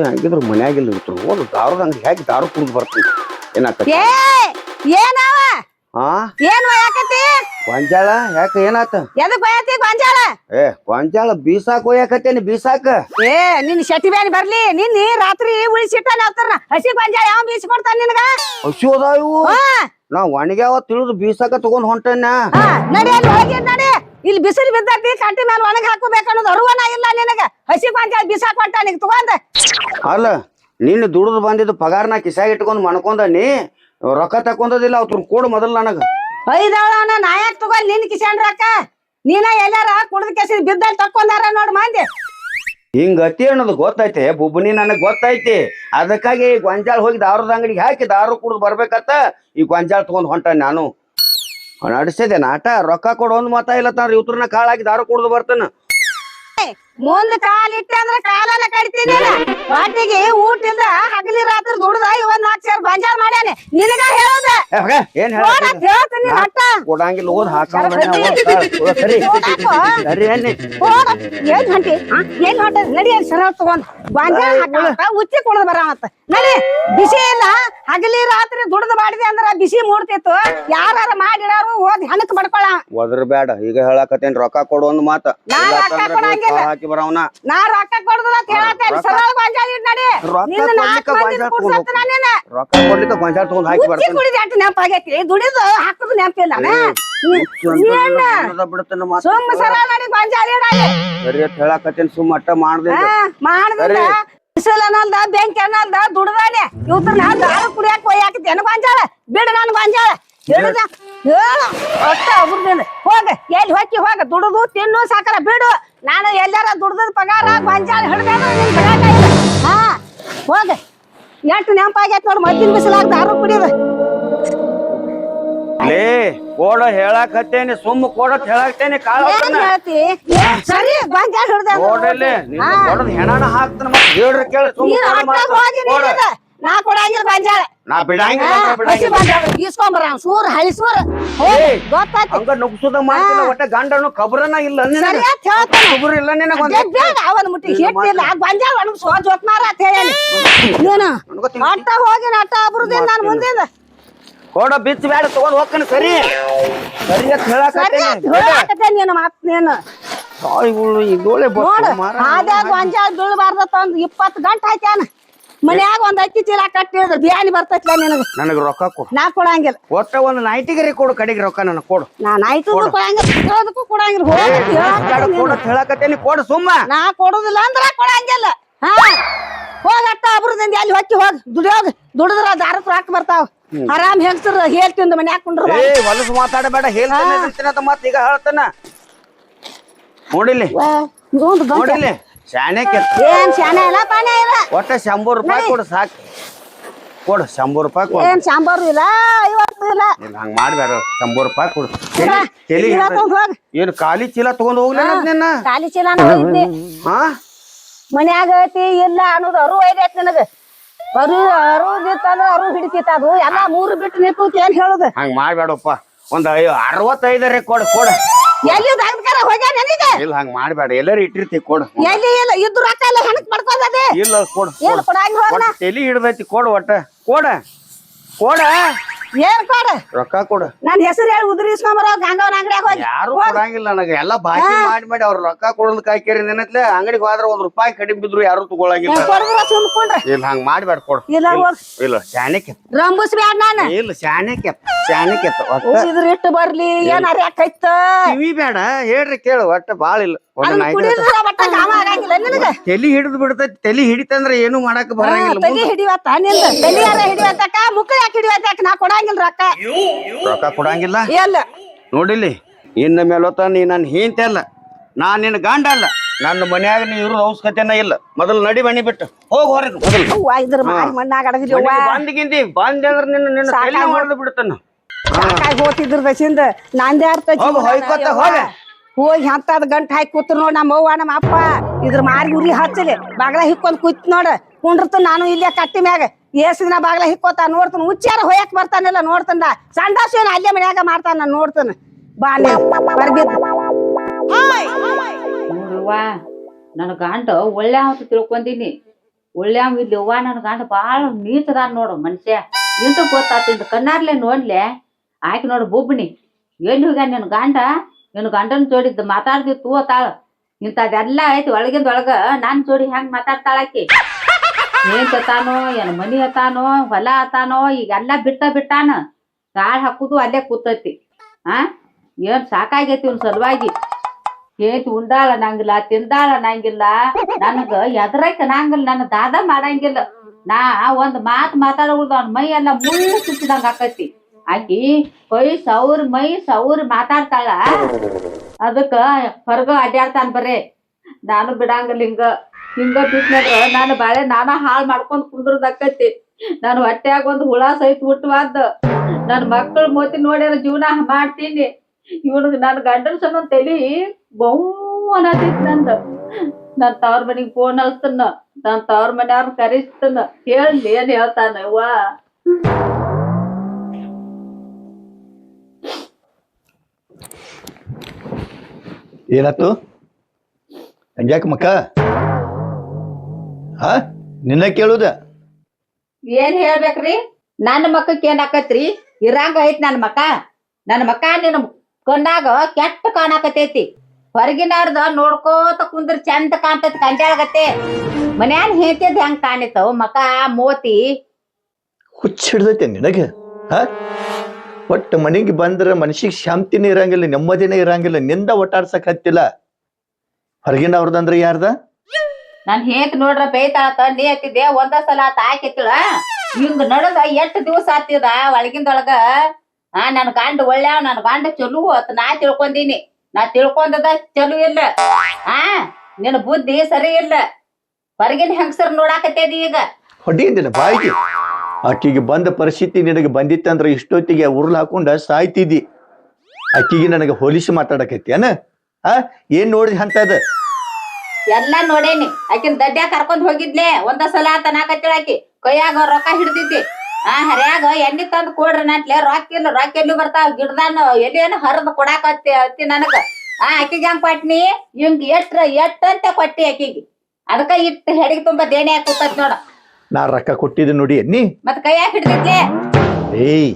ಹೆಂಗಿದ್ರು ಮನ್ಯಾಗಿಲ್ಲ ಇರ್ತಾರ ಹೋದ್ ದಾರದ ಅಂಗಡಿ ಹಾಕಿ ದಾರು ಕುಡ್ದು ಬರ್ತೀನಿ. ಏನಾಗ್ತದೆ ಹಾ ಏನ್ ಒಯ್ಯಾಕತಿ ಗೊಂಜಾಳ? ಯಾಕ ಏನಾತ? ಎದಕ್ ಒಯ್ಯಾತಿ ಗೊಂಜಾಳ? ಏ ಗೊಂಜಾಳ ಬೀಸಾಕ್ ಹೋಯಾಕತ್ತೇನಿ ಬೀಸಾಕ. ಏ ನಿನ್ ಶಟಿ ಬ್ಯಾನಿ ಬರ್ಲಿ. ನಿನ್ನಿ ರಾತ್ರಿ ಉಳಿಸಿಟ್ಟಾನ ನಾವ್ತಾರ ಹಸಿ ಗೊಂಜಾಳ ಯಾವ ಬೀಸ್ಕೊಡ್ತಾನ ನಿನಗ? ಹಸಿ ಅದಾವ ಇವು. ನಾ ಒಣಗ್ಯಾವ ತಿಳಿದು ಬೀಸಾಕ ತಗೊಂಡ್ ಹೊಂಟೇನ ನಡಿ ಅಲ್ಲಿ ಒಳಗೆ ನಡಿ. ಇಲ್ಲಿ ಬಿಸಿಲು ಬಿದ್ದೈತಿ ಕಟ್ಟಿ ಮೇಲೆ ಒಣಗ ಹಾಕೋಬೇಕನ್ನೋದು ಅರುವನ ಇಲ್ಲ ನಿನಗ. ಹಸಿ ಗೊಂಜಾಳ ಬೀಸಾಕ್ ಹೊಂಟ ನಿಗ್ ತಗೊಂಡ. ಅಲ್ಲ ನಿನ್ನ ದುಡಿದು ಬಂದಿದ್ದು ಪಗಾರ್ನ ಕಿಸಾಗ ಇಟ್ಕೊಂಡು ಮಣ್ಕೊಂಡ ನೀ ರೊಕ್ಕ ತಕೊಂಡದಿಲ್ಲ ಅವ್ರ ಕೊಡು ಮೊದಲು ನನಗ. ನಾ ಯಾಕೆ ತಗೋ ನಿನ್ ಕಿಶನ್ ರೊಕ್ಕ? ನೀನ ಎಲ್ಲಾರ ಕುಡ್ದ ಕೆಸಿ ಬಿದ್ದಲ್ಲಿ ತಕ್ಕೊಂಡಾರ ನೋಡ್ ಮಂದಿ. ಹಿಂಗ ಅತಿ ಅನ್ನೋದು ಗೊತ್ತೈತೆ ಬುಬ್ಬನಿ ನನಗ್ ಗೊತ್ತೈತಿ. ಅದಕ್ಕಾಗಿ ಈ ಗೊಂಜಾಳ ಹೋಗಿ ದಾರದ ಅಂಗಡಿಗೆ ಹಾಕಿ ದಾರು ಕುಡ್ದು ಬರ್ಬೇಕತ್ತ ಈ ಗೊಂಜಾಳ ತಗೊಂಡ್ ಹೊಂಟ ನಾನು. ನಡೆಸಿದೆ ನಾಟ ರೊಕ್ಕ ಕೊಡು ಒಂದ್ ಮತ ಇಲ್ಲ ತಾನ ಇವ್ರನ್ನ ಕಾಳಾಗಿ ದಾರು ಕುಡ್ದು ಬರ್ತಾನ. ಮುಂದ್ ಕಾಲ್ ಇಟ್ಟೆ ಅಂದ್ರ ಕಾಲೆಲ್ಲ ಕಡಿತೀನಿ ಪಾಟಿಗೆ ಊಟ ಇಲ್ದ ಹಗಲಿ ರಾತ್ರಿ ದುಡ್ದ ಇವನ್ ನಾಲ್ಕು ಸೇರ್ ಬಂಜಾರ್ ಮಾಡ್ಯಾನೆ. ನಿನಗ ಹೇಳಿ ಏ ಮಗ, ಏನ್ ಹೇಳ್ತೀನಿ ಅಟ್ಟ ಕೊಡಂಗಿಲ್ಲ ಓದ್ ಹಾಕ ಸರಿ ಸರಿ ಅನ್ನಿ ಏನ್ ಹೊಂಟಿ? ಏನ್ ಹೊಂಟ? ನಡಿ ಅಲ್ಲಿ ಸರ ತಗೊಂಡ್. ಬಂಜಾರ್ ಹಾಕ ಉಚ್ಚಿ ಬರ ಮತ್ತ ನಡಿ ಬಿಸಿ ಇಲ್ಲ. ಹಗಲಿ ರಾತ್ರಿ ದುಡ್ದು ಮಾಡಿದೆ ಅಂದ್ರ ಬಿಸಿ ಮೂಡ್ತಿತ್ತು ಯಾರು ಮಾಡಿಡಾರು ಓದ್ ಹೆಣಕ್ ಬಡ್ಕೊಳ. ಒದ್ರ ಬೇಡ ಈಗ ಹೇಳಕತ್ತೇನ್ ರೊಕ್ಕ ಕೊಡು ಒಂದ್ ಮಾತ. ನಾ ಇಲ್ಲ ರೊಕ್ಕ ಕೊಡಂಗಿಲ್ಲ. ಕಾಲ್ ಹಾಕಿ ಬರವನ ನಾ ರೊಕ್ಕ ಕೊಡುದಿಲ್ಲ ಅಂತ ಹೇಳತ್ತೇನೆ ಸರಳ ಗೊಂಜಾಳ ಇಟ್ ನಡಿ. ರೊಕ್ಕ ನಿನ್ನ ನಾಲ್ಕು ಕೊಡ್ಲಿಕ್ಕ ಮಂದಿ ಗೊಂಜಾಳ ತಗೊಂಡ್ ಕುಡ್ಸತ್ತ ನಾನೇನ. ರೊಕ್ಕ ಕೊಡ್ಲಿಕ್ಕ ಗೊಂಜಾಳ ತಗೊಂಡ್ ಹಾಕಿ ಬರ್ತಾನ. ಕುಡಿದ ದುಡಿದು ಹಾಕುದು ಸುಮ್ಮ ಸರಳ ನಡಿ ಗೊಂಜಾಳ ಇಡಾలి ಸರಿ ಅಂತ ಹೇಳಕತ್ತೇನ್ ಸುಮ್ಮ ಅಟ್ಟ ಮಾಡ್ದೆ ಮಾಡದಿಲ್ಲ ಬಿಸಿಲು ಅನ್ನಲ್ದ ಬೆಂಕಿ ಅನ್ನಲ್ದ ದುಡ್ದಾನೆ. ಇವ್ರನ್ನ ದಾರು ಕುಡಿಯಾಕ ಒಯ್ಯಾಕತ್ತೇನು ಗೊಂಜಾಳ? ಬಿಡು ನಾನು ಗೊಂಜಾಳ. ಒಬ್ರದಿಲ್ಲ ಹೋಗ ಎಲ್ಲಿ ಹೋಗಿ ಹೋಗ ದುಡುದು ತಿನ್ನು ಸಾಕಲ್ಲ ಬಿಡು. ನಾನು ಎಲ್ಲಾರ ದುಡ್ದದ ಪಗಾರ ಗೊಂಜಾಳ ಹಿಡ್ದಾನ ನಿನ್ ಬಿಡಾಕ ಇಲ್ಲ. ಹಾ ಹೋಗ. ಎಂಟು ನೆನಪಾಗೈತ್ ನೋಡು ಮದ್ದಿನ ಬಿಸಿಲಾಗ ದಾರು ಕುಡಿಯೋದು ಲೇ ಕೋಡ ಹೇಳಾಕ್ ಹತ್ತೇನಿ ಸುಮ್ಮ ಕೋಡತ್ ಹೇಳಾಕ್ತೇನಿ ಕಾಳ ಏನ್ ಹೇಳ್ತಿ? ಸರಿ ಗೊಂಜಾಳ ಹಿಡ್ದ ಕೋಡಲ್ಲಿ ನಿನ್ನ ಕೊಡದ್ ಹೆಣನ ಹಾಕ್ತಾನ ಮತ್ತೆ ಹೇಳ್ರಿ ಕೇಳ ಸುಮ್ಮ ನೀನ್ ಕೋಡ ಅಟ್ಟ ಹೋಗಿ ಕೋಡ. ನೀನ್. ಅದ. ನಾ ಕೊಡಂಗಿಲ್ಲ ಗೊಂಜಾಳ. ನಾ ಬಿಡಂಗಿಲ್ಲ ಅಂದ್ರ ಬಿಡಂಗಿಲ್ಲ ಗೊಂಜಾಳ ಈಸ್ಕೊಂಬರ ಸೂರ್ ಹಳಿಸ್ಬರ್ ಹೋಗಿ ಏಯ್. ಗೊತ್ತಾಯ್ತು. ಹಂಗ ನುಗ್ಸುದ ಮಾಡ್ತಿಲ್ಲ ಒಟ್ಟ ಗಂಡನು ಕಬ್ರನ ಇಲ್ಲ ನಿನಗ. ಸರಿ ಹೇಳ್ತಾನೆ. ಇಲ್ಲ ನಿನಗ ಒಂದ್. ಅದೇ ಬೇಡ ಅವನ್ ಮುಟ್ಟಿ ಹಿಟ್ಟಿಲ್ಲ ಗೊಂಜಾಳ ಒಣಗ್ ಸೋ ಜೋತ್ನಾರ ಅಂತ ಹೇಳಿ. ನೀನು ನನಗೂ. ಅಟ್ಟ ಹೋಗಿ ಅಟ್ಟ ಅಬ್ರದಿನ್ ನಾನು ಮುಂದಿಂದ ಕೋಡ ಬಿಚ್ಚ ಬ್ಯಾಡ ತಗೊಂಡ್ ಹೋಗ್ತಾನೆ ಸರಿ. ಸರಿ ಅಂತ ಹೇಳಾಕತ್ತೆ ನೀನು ಮಾತ್ ನೀನು. ತಾಯಿಗಳು ಇದೋಳೆ ನೋಡು ಆದ್ಯಾಗ ಗೊಂಜಾಳ ಬೀಳ್ಬಾರ್ದತ್ತ ಒಂದ್ ಇಪ್ಪತ್ತು ಗಂಟೆ ಹಾಕ್ಯಾನ ಮನ್ಯಾಗ ಒಂದ್ ಅಕ್ಕಿ ಚೀಲ ಕಟ್ಟಿದ್ರ ಬ್ಯಾನಿ ಬರ್ತೈತ್ಲ ನಿನಗ. ನನಗ ರೊಕ್ಕ ಕೊಡು. ನಾ ಕೊಡಂಗಿಲ್ಲ. ಒಟ್ಟ ಒಂದ್ ನೈಟಿಗರಿ ಕೊಡು ಕಡೆಗೆ ರೊಕ್ಕ ನನಗೆ ಕೊಡು. ನಾ ಆಯ್ತು ಕೊಡಂಗಿಲ್ಲ ಹೇಳೋದಕ್ಕೂ ಕೊಡಂಗಿಲ್ಲ. ಹೋಗ್ ನೀನು. ಕೊಡು ಸುಮ್ಮ. ನಾ ಕೊಡುದಿಲ್ಲ ಅಂದ್ರ ಕೊಡಂಗಿಲ್ಲ. ಹಾ. ಹೋಗಟ್ಟ ಅಬ್ರದಿಂದ ಅಲ್ಲಿ ಹೊಕ್ಕಿ ಹೋಗ ದುಡಿಯೋಗ ದುಡಿದ್ರ ದಾರಕ್ ರೊಕ್ಕ ಬರ್ತಾವ. ಆರಾಮ್ ಹೆಂಗ್ಸರ್ ಹೇಳ್ ತಿಂದು ಮನ್ಯಾಗ ಕುಂಡ್ರ ಏ ಹೊಲಸು ಮಾತಾಡಬೇಡ ಹೇಳ್ತಾನೆ ಅಂತ ಮತ್ತೆ ಈಗ ಹೇಳ್ತಾನ. ನೋಡಿಲಿ ನೋಡಿಲಿ ಕೆತ್ತ ಏನ್ ಶಾನೆ ಇಲ್ಲ ಪಾನೆ ಇಲ್ಲ. ಒಟ್ಟ ಶಂಬರ್ ರೂಪಾಯಿ ಕೊಡು ಸಾಕು. ಕೊಡು ಶಂಬರ್ ರೂಪಾಯಿ ಕೊಡು. ಏನ್ ಸಾಂಬಾರು ಇಲ್ಲ ಐವತ್ತು ಇಲ್ಲ. ಇಲ್ಲ ಹಂಗ ಮಾಡ್ಬೇಡ ಶಂಬರ್ ರೂಪಾಯಿ ಕೊಡು. ತಲಿ ಚೀಲ ತಗೊಂಡ್ ಹೋಗ್. ಏನು ಖಾಲಿ ಚೀಲ ತಗೊಂಡ್ ಹೋಗ್ಲಿ ನಿನ್ನ? ಖಾಲಿ ಚೀಲ ಹೋಗಿದ್ನಿ. ಹಾ? ಮನ್ಯಾಗ ಐತಿ ಇಲ್ಲ ಅನ್ನೋದು ಅರು ಐದೈತಿ ನನಗ. ಅರು ಅರುದಿತ್ತಂದ್ರ ಅರು ಹಿಡಿತಿತ್ತ ಅದು. ಎಲ್ಲಾ ಮೂರು ಬಿಟ್ಟು ನಿಂತು ಏನ್ ಹೇಳುದು? ಹಂಗ ಮಾಡ್ಬೇಡಪ್ಪ. ಒಂದ್ ಐ ಅರವತ್ತೈದರೇ ಕೊಡು ಕೊಡು. ಎಲ್ಲಿ ದಾಗಕಾರ ಹೋಗ್ಯಾ ನನಗೆ? ಇಲ್ಲ ಹಂಗ ಮಾಡಬೇಡ. ಎಲ್ಲರೂ ಇಟ್ಟಿರ್ತಿ ಕೊಡು. ಎಲ್ಲಿ ಇಲ್ಲ ಇದ್ದು ರೊಕ್ಕ ಎಲ್ಲ ಹೆಣಕ್ ಮಾಡ್ಕೊಂಡದೆ ಇಲ್ಲ ಕೊಡು ಏನ್ ಕೊಡಂಗ ಹೋಗ್ನ ತಲಿ ಹಿಡ್ದೈತಿ ಕೊಡು ಒಟ್ಟ. ಕೊಡ ಕೊಡ. ಏನ್ ಕೊಡ? ರೊಕ್ಕ ಕೊಡು. ನನ್ ಹೆಸರು ಹೇಳಿ ಉದ್ರಿಸ್ಕೊಂಬರ ಗಂಗವನ ಅಂಗಡಿಯಾಗ ಹೋಗಿ. ಯಾರು ಕೊಡಂಗಿಲ್ಲ ನನಗೆ. ಎಲ್ಲ ಬಾಕಿ ಮಾಡಿ ಮಾಡಿ ಅವ್ರ ರೊಕ್ಕ ಕೊಡೋದ್ ಕಾಯ್ಕೇರಿ ನೆನತ್ಲೆ ಅಂಗಡಿಗೆ ಹೋದ್ರ ಒಂದ್ ರೂಪಾಯಿ ಕಡಿಮೆ ಬಿದ್ರು ಯಾರು ತಗೊಳಂಗಿಲ್ಲ. ಕೊಡುದ್ರ ಸುಮ್ಕೊಂಡ್ರ ಇಲ್ಲ ಹಂಗ ಮಾಡ್ಬೇಡ ಕೊಡು. ಇಲ್ಲ ಹೋಗ್. ಇಲ್ಲ ಕೆತ್ತ ರಂಬುಸ್ ಬ್ಯಾಡ ನಾನು. ಇಲ್ಲ ಕೆತ್ತ ಒಟ್ಟ. ಇದ್ರ ಇಟ್ಟು ಬರ್ಲಿ ಏನಾರ ಅರ್ಯಾಕೈತ ಕಿವಿ ಬೇಡ ಹೇಳ್ರಿ ಕೇಳು ಒಟ್ಟ ಬಾಳ ಇಲ್ಲ ತಲಿ ಹಿಡಿದು ಬಿಡ್ತೈತಿ. ತಲಿ ಹಿಡಿತಂದ್ರ ಏನು ಮಾಡಕ್ ಬರಂಗಿಲ್ಲ. ತಲಿ ಹಿಡಿವತ್ತ ನಿಂದ? ತಲಿ ಯಾರ ಹಿಡಿವತ್ತಕ್ಕ ಮುಕ್ಕ ಯಾಕೆ ಹಿಡಿವತ್ತಕ್ಕ ನಾ ಕೊಡಂಗಿಲ್ಲ ರೊಕ್ಕ. ರೊಕ್ಕ ಕೊಡಂಗಿಲ್ಲ? ಎಲ್ಲ ನೋಡಿಲಿ ಇನ್ನ ಮೇಲೋತ ನೀ ನನ್ನ ಹೀಂತೆ ಅಲ್ಲ. ನಾ ನಿನ್ನ ಗಂಡ ಅಲ್ಲ. ನನ್ನ ಮನ್ಯಾಗ ನೀ ಇರೋ ಅವಶ್ಯಕತೆನ ಇಲ್ಲ. ಮೊದಲು ನಡಿ ಮನಿ ಬಿಟ್ಟು. ಹೋಗಿ ಹೊರಗೆ ಮೊದಲು. ಇದ್ರ ಮಣ್ಣಾಗ ಅಡಗಿರಿ ಬಂದ್ಗಿಂದಿ ಬಂದೆ ಅಂದ್ರೆ ನಿನ್ನ ನಿನ್ನ ತಲೆ ಹೊಡೆದು ಬಿಡ್ತಾನ ಹೋಗ್ತಿದ್ರ ಬಸಿಂದ ನಂದೇ ಅರ್ಥ ಹೋಗು, ಹೊಯ್ಕೊತ ಹೋಗ. ಹೋಗಿ ಎಂತದ್ ಗಂಟ್ ಹಾಕಿ ಕೂತ್ ನೋಡ್ ನಮ್ಮ ಅವ್ವ, ನಮ್ಮ ಅಪ್ಪ. ಇದ್ರ ಮಾರಿ ಉರಿ ಹಚ್ಚಲಿ. ಬಾಗ್ಲ ಹಿಕ್ಕೊಂಡ್ ಕೂತ್ ನೋಡ. ಕುಂಡ್ರತ ನಾನು ಇಲ್ಲೇ ಕಟ್ಟಿ ಮ್ಯಾಗ. ಏಸ್ ದಿನ ಬಾಗ್ಲ ಹಿಕ್ಕೋತ ನೋಡ್ತಾನ. ಉಚ್ಚಾರ ಹೋಯಕ್ ಬರ್ತಾನಿಲ್ಲ ನೋಡ್ತಾನ ಸಂಡಾಸ ಅಲ್ಲೇ ಮನ್ಯಾಗ ಮಾಡ್ತಾನ ನೋಡ್ತಾನ. ಬಾಲೆ ನನ್ ನೋಡ್ರವ್ವ ನನ್ನ ಗಂಡ ಒಳ್ಳೆ ಅಂತ ತಿಳ್ಕೊಂಡಿನಿ. ಒಳ್ಳೆ ಇಲ್ಲಿ ಅವ್ವ ನನ್ನ ಗಂಡ ಬಾಳ ನೀತದ ನೋಡು ಮನುಷ್ಯ. ಇಂತ ಗೊತ್ತಾತಿಂದ ಕಣ್ಣಾರ್ಲೆ ನೋಡ್ಲೆ. ಆಯ್ಕೆ ನೋಡು ಬೊಬ್ಬನಿ. ಎಲ್ಲಿ ಹೋಗ್ಯಾನ ನನ್ ಗಂಡ? ನಿನ್ ಗಂಡನ ಜೋಡಿದ್ದು ಮಾತಾಡ್ದಿತ್ತು ಅತ್ತಾಳ ಇಂಥದ್ದೆಲ್ಲ ಐತಿ ಒಳಗಿಂದ ಒಳಗ ನನ್ನ ಜೋಡಿ ಹೆಂಗ್ ಮಾತಾಡ್ತಾಳ ಆಕಿ ಏನ್ ತಾನೋ ಏನ್ ಮನಿ ಹತ್ತಾನೋ ಹೊಲ ಹತ್ತಾನೋ ಈಗೆಲ್ಲ ಬಿಟ್ಟ ಬಿಟ್ಟಾನ. ಕಾಳ್ ಹಾಕುದು ಅಲ್ಲೇ ಕೂತೈತಿ. ಆ? ಏನ್ ಸಾಕಾಗೈತಿ ಇವ್ನ ಸಲುವಾಗಿ? ಏತಿ ಉಂಡಾಳ ನಂಗಿಲ್ಲ, ತಿಂದಾಳ ನಂಗಿಲ್ಲ. ನನಗ ಎದ್ರಕ್ಕೆ ನಂಗಿಲ್ಲ, ನನ್ನ ದಾದ ಮಾಡಂಗಿಲ್ಲ. ನಾ ಒಂದ್ ಮಾತ್ ಮಾತಾಡೋದು ಅವ್ನ ಮೈ ಎಲ್ಲ ಮುಳ್ಳು ಸುತ್ತಿದಂಗ ಆಕೈತಿ. ಆಕಿ ಕೈ ಸೌರ್ ಮೈ ಸೌರ್ ಮಾತಾಡ್ತಾಳ. ಅದಕ್ಕ ಹೊರಗ ಅಡ್ಡಾಡ್ತಾನ ಬರ್ರಿ. ನಾನು ಬಿಡಂಗಿಲ್ಲ ಹಿಂಗ. ಹಿಂಗ ಬಿಟ್ನಂದ್ರ ನಾನು ಬಾಳೆ ನಾನ ಹಾಳ್ ಮಾಡ್ಕೊಂಡ್ ಕುಂದ್ರದಕ್ಕೈತಿ. ನಾನು ಹೊಟ್ಯಾಗ ಒಂದ್ ಹುಳ ಸಹಿತ ಹುಟ್ಟವಾದ ನನ್ ಮಕ್ಕಳ ಮೋತಿ ನೋಡಿ ಜೀವನ ಮಾಡ್ತೀನಿ. ಇವನು ನನ್ನ ಗಂಡನ ಸಣ್ಣ ತಲಿ ಬಹು ಅನ್ನತೈತಿ ನಂದು. ನನ್ನ ತವ್ರ ಮನಿಗ್ ಫೋನ್ ಹಚ್ತನ. ನನ್ನ ತವ್ರ ಮನೆಯವ್ರನ್ನ ಕರಿಸ್ತನ. ಹೇಳಿ ಏನ್ ಹೇಳ್ತಾನ ಅವ್ವ ಏನಾತು ಹಂಗ್ಯಾಕ ಮಕ್ಕ? ಹಾ? ನಿನ್ನ ಕೇಳುದ? ಏನ್ ಹೇಳ್ಬೇಕ್ರಿ? ನನ್ನ ಮಕ್ಕಕ್ ಏನ್ ಆಕತ್ರಿ? ಇರಂಗ ಐತ್ ನನ್ ಮಕ್ಕ. ನನ್ ಮಕ್ಕ ನಿನ್ ಕಣ್ಣಾಗ ಕೆಟ್ಟ ಕಾಣಾಕತೈತಿ ಹೊರಗಿನವ್ರದ ನೋಡ್ಕೋತ ಕುಂದ್ರ ಚಂದ ಕಾಣ್ತೈತಿ ಕಂಜಾಳಗತ್ತೆ ಮನ್ಯಾಗ ಹೇಳ್ತಿದ್ ಹೆಂಗ್ ಕಾಣಿತವ್ ಮಕ ಮೋತಿ. ಹುಚ್ಚ ಹಿಡ್ದೈತೆ ನಿನಗೆ ಹಾ? ಒಟ್ಟು ಮನೆಗೆ ಬಂದ್ರೆ ಮನ್ಸಿಗೆ ಶಾಂತಿನೇ ಇರಂಗಿಲ್ಲ ನೆಮ್ಮದಿನೇ ಇರಂಗಿಲ್ಲ ನಿಂದ ಒಟ್ಟಾಡ್ಸಕ್ ಹತ್ತಿಲ್ಲ. ಹೊರಗಿನವ್ರದಂದ್ರೆ ಯಾರ್ದ? ನಾನ್ ಹೇತ್ ನೋಡ್ರ ಬೇಯ್ತಾಳತ ನೀ ಹತ್ತಿದ್ದೆ ಒಂದ ಸಲ ಆತ ಹಾಕಿತ್ತಿಳ ಹಿಂಗ್ ನಡದ ಎಷ್ಟ್ ದಿವಸ ಆತಿದ ಒಳಗಿಂದೊಳಗ? ಆ ನನ್ ಗಂಡ ಒಳ್ಳೆವ್ ನನ್ ಗಂಡ ಚಲೋ ಅತ್ ನಾ ತಿಳ್ಕೊಂದಿನಿ ನಾ ತಿಳ್ಕೊಂಡದ ಚಲೋ ಇಲ್ಲ. ಆ ನಿನ್ ಬುದ್ಧಿ ಸರಿ ಇಲ್ಲ. ಹೊರಗಿನ ಹೆಂಗಸರ್ ನೋಡಾಕತ್ತೇದಿ ಈಗ? ಹೊಡಿಂದಿನ ಬಾಯಿಗೆ. ಆಕಿಗೆ ಬಂದ ಪರಿಸ್ಥಿತಿ ನಿನಗೆ ಬಂದಿತ್ತಂದ್ರ ಇಷ್ಟೊತ್ತಿಗೆ ಉರುಳು ಹಾಕೊಂಡು ಸಾಯ್ತಿದ್ದಿ. ಆಕಿಗೆ ನನಗೆ ಹೋಲಿಸಿ ಮಾತಾಡಕೈತಿ ಏನ? ಆ, ಏನ್ ಅಂತ ಅಂತದ ಎಲ್ಲಾ ನೋಡೇನಿ. ಆಕಿನ ದಡ್ಡ್ಯಾ ಕರ್ಕೊಂಡ್ ಹೋಗಿದ್ಲೆ. ಒಂದ ಸಲ ಆತ ನಾಕತ್ತಿಳ ಆಕಿ ಕೈಯಾಗ ರೊಕ್ಕ ಹಿಡ್ದಿದ್ದಿ. ಆ, ಹರ್ಯಾಗ ಎಣ್ಣಿ ತಂದ್ ಕೊಡ್ರಿ ನಾಟ್ಲೆ. ರೊಕ್ಕ ಇಲ್ಲ, ರೊಕ್ಕ ಎಲ್ಲಿ ಬರ್ತಾವ? ಗಿಡದಾನ ಎಲ್ಲಿ ಏನು ಹರಿದ್ ಕೊಡಾಕ ನನಗ. ಆ, ಆಕಿಗೆ ಹಂಗ್ ಕೊಟ್ನಿ? ಹಿಂಗ್ ಎಷ್ಟ್ರ ಎಟ್ ಅಂತ ಕೊಟ್ಟಿ ಆಕಿಗೆ. ಅದಕ್ಕ ಇಟ್ಟು ಹೆಡಿಗೆ ತುಂಬಾ ದೇಣಿ ಹಾಕಿ ಕೂತತ್ ನೋಡ. ನಾ ರೊಕ್ಕ ಕೊಟ್ಟಿದ್ದು ನೋಡಿ ನೀ ಮತ್ ಕೈಯಾಗ ಹಿಡ್ದಿದ್ಲೆ ಏಯ್